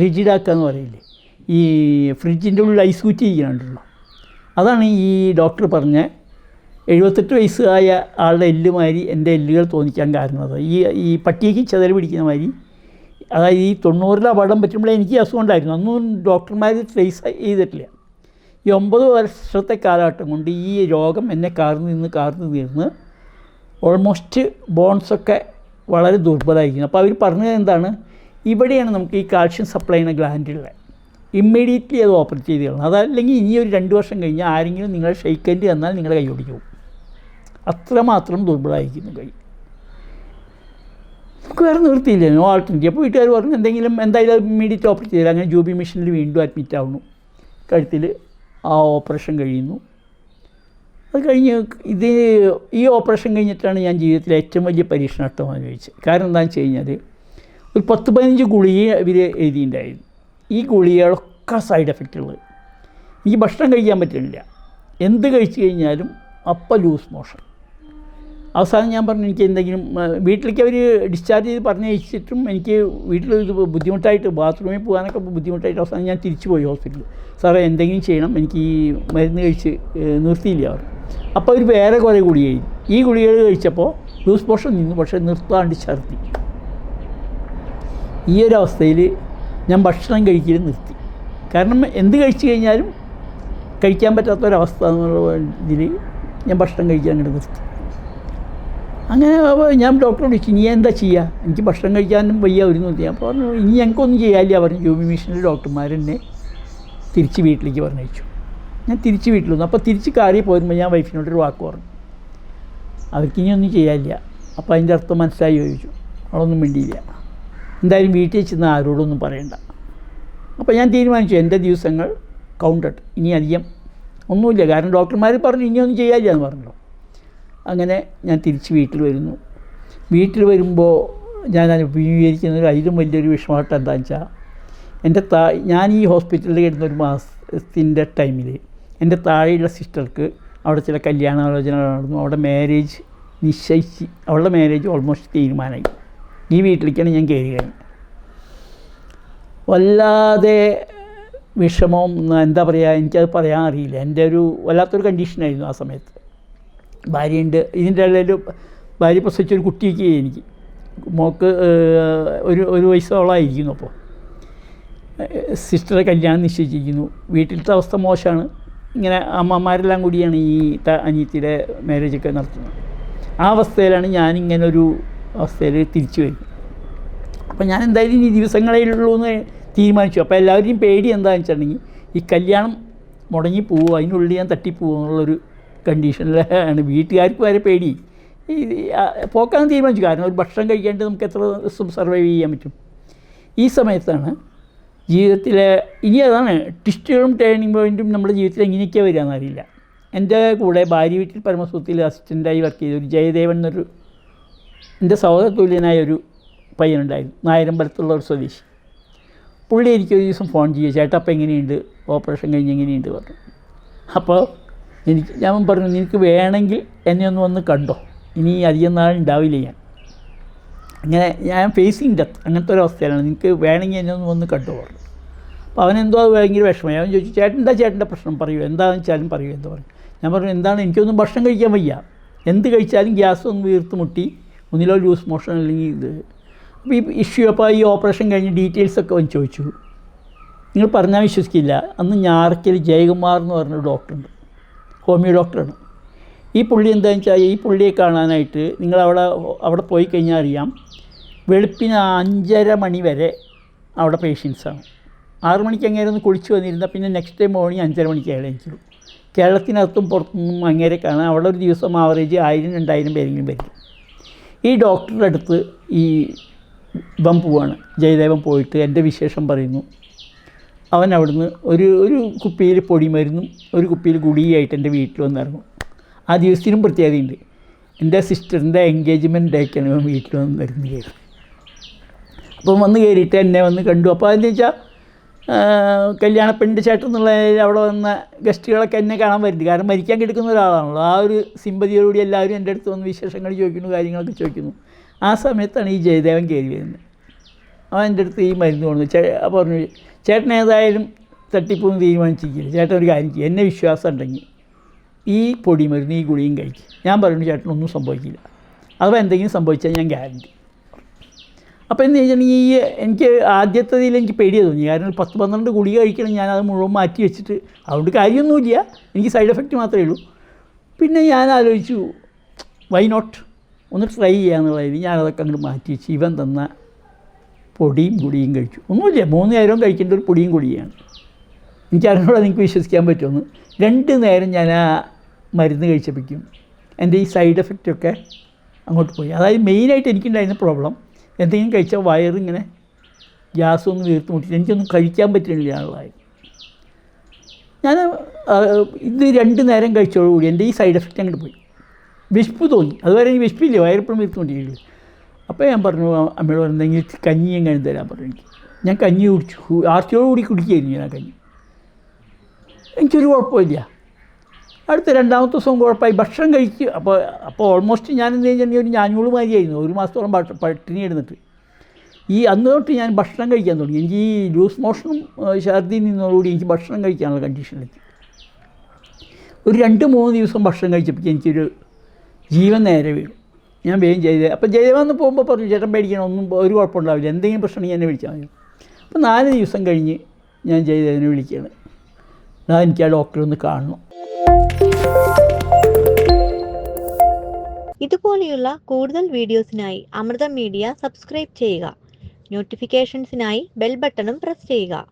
Speaker 1: റിജിഡാക്കുക എന്ന് പറയില്ലേ? ഈ ഫ്രിഡ്ജിന്റെ ഉള്ളിൽ ഐസ് കുറ്റി ഇരിക്കുന്നുണ്ടല്ലോ അതാണ് ഈ ഡോക്ടർ പറഞ്ഞ എഴുപത്തെട്ട് വയസ്സായ ആളുടെ എല്ലുമാതിരി എന്റെ എല്ലുകൾ തോന്നിക്കാൻ കാരണം അത്. ഈ ഈ പട്ടിക്ക് ചെതൽ പിടിക്കുന്ന മാതിരി അതായത് ഈ തൊണ്ണൂറിലെ അപകടം പറ്റുമ്പോഴേ എനിക്ക് അസുഖം ഉണ്ടായിരുന്നു. അന്നും ഡോക്ടർമാർ ട്രേസ് ചെയ്തിട്ടില്ല. ഈ ഒമ്പത് വർഷത്തെ കാലഘട്ടം കൊണ്ട് ഈ രോഗം എന്നെ കാർന്ന് നിന്ന് കാർന്ന് തീർന്ന് ഓൾമോസ്റ്റ് ബോൺസൊക്കെ വളരെ ദുർബലമായിരിക്കുന്നു. അപ്പോൾ അവർ പറഞ്ഞത് എന്താണ്? ഇവിടെയാണ് നമുക്ക് ഈ കാൽഷ്യം സപ്ലൈ ചെയ്യുന്ന ഗ്ലാൻഡുള്ളത് ഇമ്മീഡിയറ്റ്ലി അത് ഓപ്പറേറ്റ് ചെയ്ത് കളയണം. അതല്ലെങ്കിൽ ഇനി ഒരു രണ്ട് വർഷം കഴിഞ്ഞ് ആരെങ്കിലും നിങ്ങളെ ഷെയ്ക്കൻഡ് തന്നാൽ നിങ്ങളുടെ കൈ ഒടിഞ്ഞു പോകും. അത്രമാത്രം ദുർബലമായിരിക്കുന്നു കൈ. നമുക്ക് വേറെ നിർത്തിയില്ല ഓൾ ഇന്ത്യ അപ്പോൾ വീട്ടുകാർ പറഞ്ഞു എന്തെങ്കിലും എന്തായാലും ഇമ്മീഡിയറ്റ് ഓപ്പറേറ്റ് ചെയ്തില്ല അങ്ങനെ ജൂബി മിഷനിൽ വീണ്ടും അഡ്മിറ്റ് ആവുന്നു. കഴുത്തിൽ ആ ഓപ്പറേഷൻ കഴിയുന്നു. അത് കഴിഞ്ഞ് ഇത് ഈ ഓപ്പറേഷൻ കഴിഞ്ഞിട്ടാണ് ഞാൻ ജീവിതത്തിലെ ഏറ്റവും വലിയ പരീക്ഷണാർത്ഥം അനുഭവിച്ചത് കാരണം എന്താണെന്ന് വെച്ച് കഴിഞ്ഞാൽ ഒരു പത്ത് പതിനഞ്ച് ഗുളിക ഇവർ എഴുതിയിട്ടുണ്ടായിരുന്നു. ഈ ഗുളികകളൊക്കെ സൈഡ് എഫക്റ്റുള്ളത് ഈ ഭക്ഷണം കഴിക്കാൻ പറ്റുന്നില്ല എന്ത് കഴിച്ചു കഴിഞ്ഞാലും അപ്പം ലൂസ് മോഷൻ അവസാനം ഞാൻ പറഞ്ഞു എനിക്ക് എന്തെങ്കിലും വീട്ടിലേക്ക് അവർ ഡിസ്ചാർജ് ചെയ്ത് പറഞ്ഞയച്ചിട്ടും എനിക്ക് വീട്ടിൽ ഇത് ബുദ്ധിമുട്ടായിട്ട് ബാത്റൂമിൽ പോകാനൊക്കെ ബുദ്ധിമുട്ടായിട്ട് അവസാനം ഞാൻ തിരിച്ചു പോയി ഹോസ്പിറ്റലിൽ സാറേ എന്തെങ്കിലും ചെയ്യണം. എനിക്ക് ഈ മരുന്ന് കഴിച്ച് നിർത്തിയില്ല അവർ. അപ്പോൾ അവർ വേറെ കുറേ ഗുളിക ഈ ഗുളികൾ കഴിച്ചപ്പോൾ ലൂസ് മോഷൻ നിന്നു. പക്ഷേ നിർത്താണ്ട് ഛർദ്ദി ഈ ഒരു അവസ്ഥയിൽ ഞാൻ ഭക്ഷണം കഴിക്കൽ നിർത്തി. കാരണം എന്ത് കഴിച്ചു കഴിഞ്ഞാലും കഴിക്കാൻ പറ്റാത്തൊരവസ്ഥ എന്നുള്ള ഇതിൽ ഞാൻ ഭക്ഷണം കഴിക്കാൻ അങ്ങോട്ട് നിർത്തി. അങ്ങനെ ഞാൻ ഡോക്ടറെ ചോദിച്ചു ഇനി എന്താ ചെയ്യുക എനിക്ക് ഭക്ഷണം കഴിക്കാനും വയ്യ ഒരു നോക്കി അപ്പോൾ പറഞ്ഞു ഇനി ഞങ്ങൾക്കൊന്നും ചെയ്യാല്ല പറഞ്ഞു. ജോബി മിഷനിലെ ഡോക്ടർമാരെന്നെ തിരിച്ച് വീട്ടിലേക്ക് പറഞ്ഞയച്ചു. ഞാൻ തിരിച്ച് വീട്ടിൽ വന്നു. അപ്പോൾ തിരിച്ച് കാറി പോരുമ്പോൾ ഞാൻ വൈഫിനോടൊരു വാക്ക് പറഞ്ഞു. അവർക്ക് ഇനിയൊന്നും ചെയ്യാനില്ല. അപ്പോൾ അതിന്റെ അർത്ഥം മനസ്സിലായി ചോദിച്ചു. അവളൊന്നും മിണ്ടിയില്ല. എന്തായാലും വീട്ടിൽ ചെന്ന് ആരോടൊന്നും പറയണ്ട. അപ്പോൾ ഞാൻ തീരുമാനിച്ചു എന്റെ ദിവസങ്ങൾ കൗണ്ടഡ് ഇനി അധികം ഒന്നുമില്ല. കാരണം ഡോക്ടർമാർ പറഞ്ഞു ഇനിയൊന്നും ചെയ്യാനില്ല എന്ന് പറഞ്ഞല്ലോ. അങ്ങനെ ഞാൻ തിരിച്ച് വീട്ടിൽ വരുന്നു. വീട്ടിൽ വരുമ്പോൾ ഞാൻ അഭിമുഖീകരിക്കുന്ന ഒരു അതിലും വലിയൊരു വിഷമമായിട്ട് എന്താണെന്ന് വെച്ചാൽ എന്റെ താ ഞാൻ ഈ ഹോസ്പിറ്റലിൽ കിടന്ന ഒരു മാസത്തിന്റെ ടൈമിൽ എന്റെ താഴെയുള്ള സിസ്റ്റർക്ക് അവിടെ ചില കല്യാണാലോചനകൾ നടന്നു. അവിടെ മാരേജ് നിശ്ചയിച്ച് അവളുടെ മാരേജ് ഓൾമോസ്റ്റ് തീരുമാനമായി ഈ വീട്ടിലേക്കാണ് ഞാൻ കയറി വല്ലാതെ വിഷമം എന്താ പറയുക എനിക്കത് പറയാൻ അറിയില്ല. എന്റെ ഒരു വല്ലാത്തൊരു കണ്ടീഷനായിരുന്നു ആ സമയത്ത്. ഭാര്യയുണ്ട്. ഇതിന്റെ ഇടയിൽ ഭാര്യ പ്രസവിച്ചൊരു കുട്ടിയൊക്കെ എനിക്ക്. മോക്ക് ഒരു ഒരു വയസ്സോളമായിരിക്കുന്നു അപ്പോൾ. സിസ്റ്ററെ കല്യാണം നിശ്ചയിച്ചിരിക്കുന്നു. വീട്ടിലത്തെ അവസ്ഥ മോശമാണ്. ഇങ്ങനെ അമ്മമാരെല്ലാം കൂടിയാണ് ഈ അനിയത്തിയുടെ മാരേജൊക്കെ നടത്തുന്നത്. ആ അവസ്ഥയിലാണ് ഞാനിങ്ങനെ ഒരു അവസ്ഥയിൽ തിരിച്ചു വരും അപ്പോൾ ഞാൻ എന്തായാലും ഇനി ദിവസങ്ങളേ ഉള്ളൂ എന്ന് തീരുമാനിച്ചു. അപ്പോൾ എല്ലാവരെയും പേടി എന്താണെന്ന് വെച്ചിട്ടുണ്ടെങ്കിൽ ഈ കല്യാണം മുടങ്ങി പോവുക അതിനുള്ളിൽ ഞാൻ തട്ടിപ്പോവുക എന്നുള്ളൊരു കണ്ടീഷനിലാണ് വീട്ടുകാർക്ക് വരെ പേടി. പോക്കാൻ തീരുമാനിച്ചു. കാരണം ഒരു ഭക്ഷണം കഴിക്കാണ്ട് നമുക്ക് എത്ര ദിവസം സർവൈവ് ചെയ്യാൻ പറ്റും? ഈ സമയത്താണ് ജീവിതത്തിലെ ഇനി അതാണ് ട്വിസ്റ്റുകളും ടേണിംഗ് പോയിന്റും നമ്മുടെ ജീവിതത്തിൽ എങ്ങനെയൊക്കെയാണ് വരിക എന്നറിയില്ല. എന്റെ കൂടെ ഭാര്യ വീട്ടിൽ പരമസുഖത്തിൽ അസിസ്റ്റന്റായി വർക്ക് ചെയ്ത ഒരു ജയദേവൻ എന്നൊരു എന്റെ സഹോദര തുല്യനായ ഒരു പയ്യനുണ്ടായിരുന്നു നായരമ്പലത്തുള്ള ഒരു സ്വദേശി. പുള്ളി എനിക്ക് ഒരു ദിവസം ഫോൺ ചെയ്യുക ചേട്ടാ അപ്പം എങ്ങനെയുണ്ട്? ഓപ്പറേഷൻ കഴിഞ്ഞ് എങ്ങനെയുണ്ട്? പറഞ്ഞു. അപ്പോൾ എനിക്ക് ഞാൻ പറഞ്ഞു നിനക്ക് വേണമെങ്കിൽ എന്നെ ഒന്ന് വന്ന് കണ്ടോ? ഇനി അധികം നാൾ ഉണ്ടാവില്ല ഞാൻ. അങ്ങനെ ഞാൻ ഫേസിങ് ഡെത്ത് അങ്ങനത്തെ ഒരു അവസ്ഥയിലാണ്. നിനക്ക് വേണമെങ്കിൽ എന്നെ ഒന്ന് വന്ന് കണ്ടു? പറഞ്ഞു. അപ്പോൾ അവനെന്തോ അത് ഭയങ്കര വിഷമമായി. അവൻ ചോദിച്ചു ചേട്ടന്റെ ചേട്ടന്റെ പ്രശ്നം? പറയൂ എന്താണെന്ന് വെച്ചാലും പറയൂ എന്ന് പറഞ്ഞു ഞാൻ പറഞ്ഞു എന്താണ്? എനിക്കൊന്നും ഭക്ഷണം കഴിക്കാൻ വയ്യ. എന്ത് കഴിച്ചാലും ഗ്യാസ് ഒന്ന് വീർത്ത് മുട്ടി ഒന്നിലോ ലൂസ് മോഷൻ അല്ലെങ്കിൽ ഇത്. അപ്പോൾ ഈ ഇഷ്യൂ അപ്പോൾ ഈ ഓപ്പറേഷൻ കഴിഞ്ഞ് ഡീറ്റെയിൽസൊക്കെ അവൻ ചോദിച്ചു. നിങ്ങൾ പറഞ്ഞാൽ വിശ്വസിക്കില്ല. അന്ന് ഞാറക്കൽ ജയകുമാർ എന്ന് പറഞ്ഞൊരു ഡോക്ടറുണ്ട്. ഹോമിയോ ഡോക്ടറാണ്. ഈ പുള്ളി എന്താണെന്ന് വെച്ചാൽ ഈ പുള്ളിയെ കാണാനായിട്ട് നിങ്ങൾ അവിടെ അവിടെ പോയി കഴിഞ്ഞാൽ അറിയാം വെളുപ്പിന് അഞ്ചര മണി വരെ അവിടെ പേഷ്യൻസാണ് ആറു മണിക്ക് അങ്ങേരെ ഒന്ന് കുളിച്ച് വന്നിരുന്നാൽ പിന്നെ നെക്സ്റ്റ് ഡേ മോർണിംഗ് അഞ്ചര മണിക്ക് അയാളെ എനിക്കുള്ളൂ കേരളത്തിനകത്തും പുറത്തുനിന്നും അങ്ങേരെ കാണാൻ അവിടെ ഒരു ദിവസം ആവറേജ് ആയിരം രണ്ടായിരം പേരെങ്കിലും വരും. ഈ ഡോക്ടറുടെ അടുത്ത് ഈ ഇവൻ പോവാണ്. ജയദേവൻ പോയിട്ട് എന്റെ വിശേഷം പറയുന്നു. അവൻ അവിടുന്ന് ഒരു ഒരു കുപ്പിയിൽ പൊടി പൊടിമരുന്നും ഒരു കുപ്പിയിൽ ഗുളിയായിട്ട് എന്റെ വീട്ടിൽ വന്നിറങ്ങും. ആ ദിവസത്തിനും പ്രത്യേകതയുണ്ട്. എന്റെ സിസ്റ്ററിന്റെ എൻഗേജ്മെന്റ് ഡേക്കാണ് ഇവൻ വീട്ടിൽ വന്ന് വരുന്നത് കയറി അപ്പം വന്ന് കയറിയിട്ട് എന്നെ വന്ന് കണ്ടു. അപ്പോൾ അതെന്ന് വെച്ചാൽ കല്യാണ ചേട്ടൻ എന്നുള്ള അവിടെ വന്ന ഗസ്റ്റുകളൊക്കെ എന്നെ കാണാൻ വരുന്നത് കാരണം മരിക്കാൻ കിടക്കുന്ന ഒരാളാണല്ലോ. ആ ഒരു സിമ്പതിയോടുകൂടി എല്ലാവരും എന്റെ അടുത്ത് വന്ന് വിശേഷങ്ങൾ ചോദിക്കുന്നു കാര്യങ്ങളൊക്കെ ചോദിക്കുന്നു. ആ സമയത്താണ് ഈ ജയദേവൻ കയറി വരുന്നത്. അവൻ എന്റെ അടുത്ത് ഈ മരുന്ന് കൊണ്ടു ചേ പറഞ്ഞു ചേട്ടൻ ഏതായാലും തട്ടിപ്പൊന്നും തീരുമാനിച്ചിരിക്കില്ല ചേട്ടൻ ഒരു കാര്യം ചെയ്യും. എന്നെ വിശ്വാസം ഉണ്ടെങ്കിൽ ഈ പൊടി മരുന്ന് ഈ ഗുളിയും കഴിക്കും. ഞാൻ പറയുന്നു ചേട്ടനൊന്നും സംഭവിക്കില്ല. അഥവാ എന്തെങ്കിലും സംഭവിച്ചാൽ ഞാൻ ഗ്യാരണ്ടി. അപ്പോൾ എന്ന് വെച്ചിട്ടുണ്ടെങ്കിൽ ഈ എനിക്ക് ആദ്യത്തതിൽ എനിക്ക് പേടിയാ തോന്നി. കാരണം പത്ത് പന്ത്രണ്ട് ഗുളിക കഴിക്കണം ഞാൻ അത് മുഴുവൻ മാറ്റി വെച്ചിട്ട്. അതുകൊണ്ട് കാര്യമൊന്നുമില്ല. എനിക്ക് സൈഡ് എഫക്റ്റ് മാത്രമേ ഉള്ളൂ. പിന്നെ ഞാൻ ആലോചിച്ചു വൈ നോട്ട് ഒന്ന് ട്രൈ ചെയ്യാന്നുള്ളതിൽ ഞാനതൊക്കെ അങ്ങോട്ട് മാറ്റി വെച്ച് ഇവൻ തന്ന പൊടിയും കുടിയും കഴിച്ചു. ഒന്നുമില്ല മൂന്ന് നേരവും കഴിക്കേണ്ട ഒരു പൊടിയും കുടിയാണ് അതിനോട് നിങ്ങൾക്ക് വിശ്വസിക്കാൻ പറ്റുമെന്ന്. രണ്ട് നേരം ഞാൻ ആ മരുന്ന് കഴിച്ചപ്പോഴേക്കും എന്റെ ഈ സൈഡ് എഫക്റ്റൊക്കെ അങ്ങോട്ട് പോയി. അതായത് മെയിനായിട്ട് എനിക്കുണ്ടായിരുന്ന പ്രോബ്ലം എന്തെങ്കിലും കഴിച്ചാൽ വയറിങ്ങനെ ഗ്യാസ് ഒന്ന് വീർത്ത് മുട്ടി. എനിക്കൊന്നും കഴിക്കാൻ പറ്റുന്നില്ല ആളായി ഞാൻ ഇത് രണ്ട് നേരം കഴിച്ചോടുകൂടി എന്റെ ഈ സൈഡ് എഫക്റ്റ് അങ്ങോട്ട് പോയി. വിശപ്പ് തോന്നി. അതുവരെ എനിക്ക് വിശപ്പില്ല വയറിപ്പോഴും വീർത്ത് വീർത്തുകൊണ്ടിരിക്കില്ല അപ്പോൾ ഞാൻ പറഞ്ഞു അമ്മയോട് പറഞ്ഞെങ്കിൽ കഞ്ഞി എങ്ങനെ തരാൻ പറഞ്ഞു എനിക്ക്. ഞാൻ കഞ്ഞി കുടിച്ചു. ആർച്ചയോടുകൂടി കുടിക്കുകയായിരുന്നു ഞാൻ ആ കഞ്ഞി. എനിക്കൊരു കുഴപ്പമില്ല. അടുത്ത രണ്ടാമത്തെ ദിവസം കുഴപ്പമായി. ഭക്ഷണം കഴിച്ച് അപ്പോൾ അപ്പോൾ ഓൾമോസ്റ്റ് ഞാൻ എന്ത് കഴിഞ്ഞിട്ടുണ്ടെങ്കിൽ ഒരു ഞാഞ്ഞൂറ് മാതിരിയായിരുന്നു. ഒരു മാസത്തോളം പട്ടിണി എടുന്നിട്ട് ഈ അന്ന് തൊട്ട് ഞാൻ ഭക്ഷണം കഴിക്കാൻ തുടങ്ങി. എനിക്ക് ഈ ലൂസ് മോഷനും ഛർദി നിന്നോടുകൂടി എനിക്ക് ഭക്ഷണം കഴിക്കാനുള്ള കണ്ടീഷനിലെത്തി ഒരു രണ്ട് മൂന്ന് ദിവസം ഭക്ഷണം കഴിച്ചപ്പോൾ എനിക്കൊരു ജീവൻ നേരെ വീണു. ഞാൻ വേഗം ചെയ്ത് അപ്പോൾ ജയദേവെന്ന് പോകുമ്പോൾ പറഞ്ഞു ചേട്ടൻ പേടിക്കണം ഒന്നും ഒരു കുഴപ്പമുണ്ടാവില്ല. എന്തെങ്കിലും പ്രശ്നം എന്നെ വിളിച്ചാൽ മതി. അപ്പോൾ നാല് ദിവസം കഴിഞ്ഞ് ഞാൻ ജയദേവനെ വിളിക്കുകയാണ്. ഞാൻ എനിക്ക് ആ ഡോക്ടറെ ഒന്ന് കാണണം.
Speaker 2: ഇതുപോലെയുള്ള കൂടുതൽ വീഡിയോസിനായി അമൃത മീഡിയ സബ്സ്ക്രൈബ് ചെയ്യുക. നോട്ടിഫിക്കേഷൻസിനായി ബെൽ ബട്ടണും പ്രസ് ചെയ്യുക.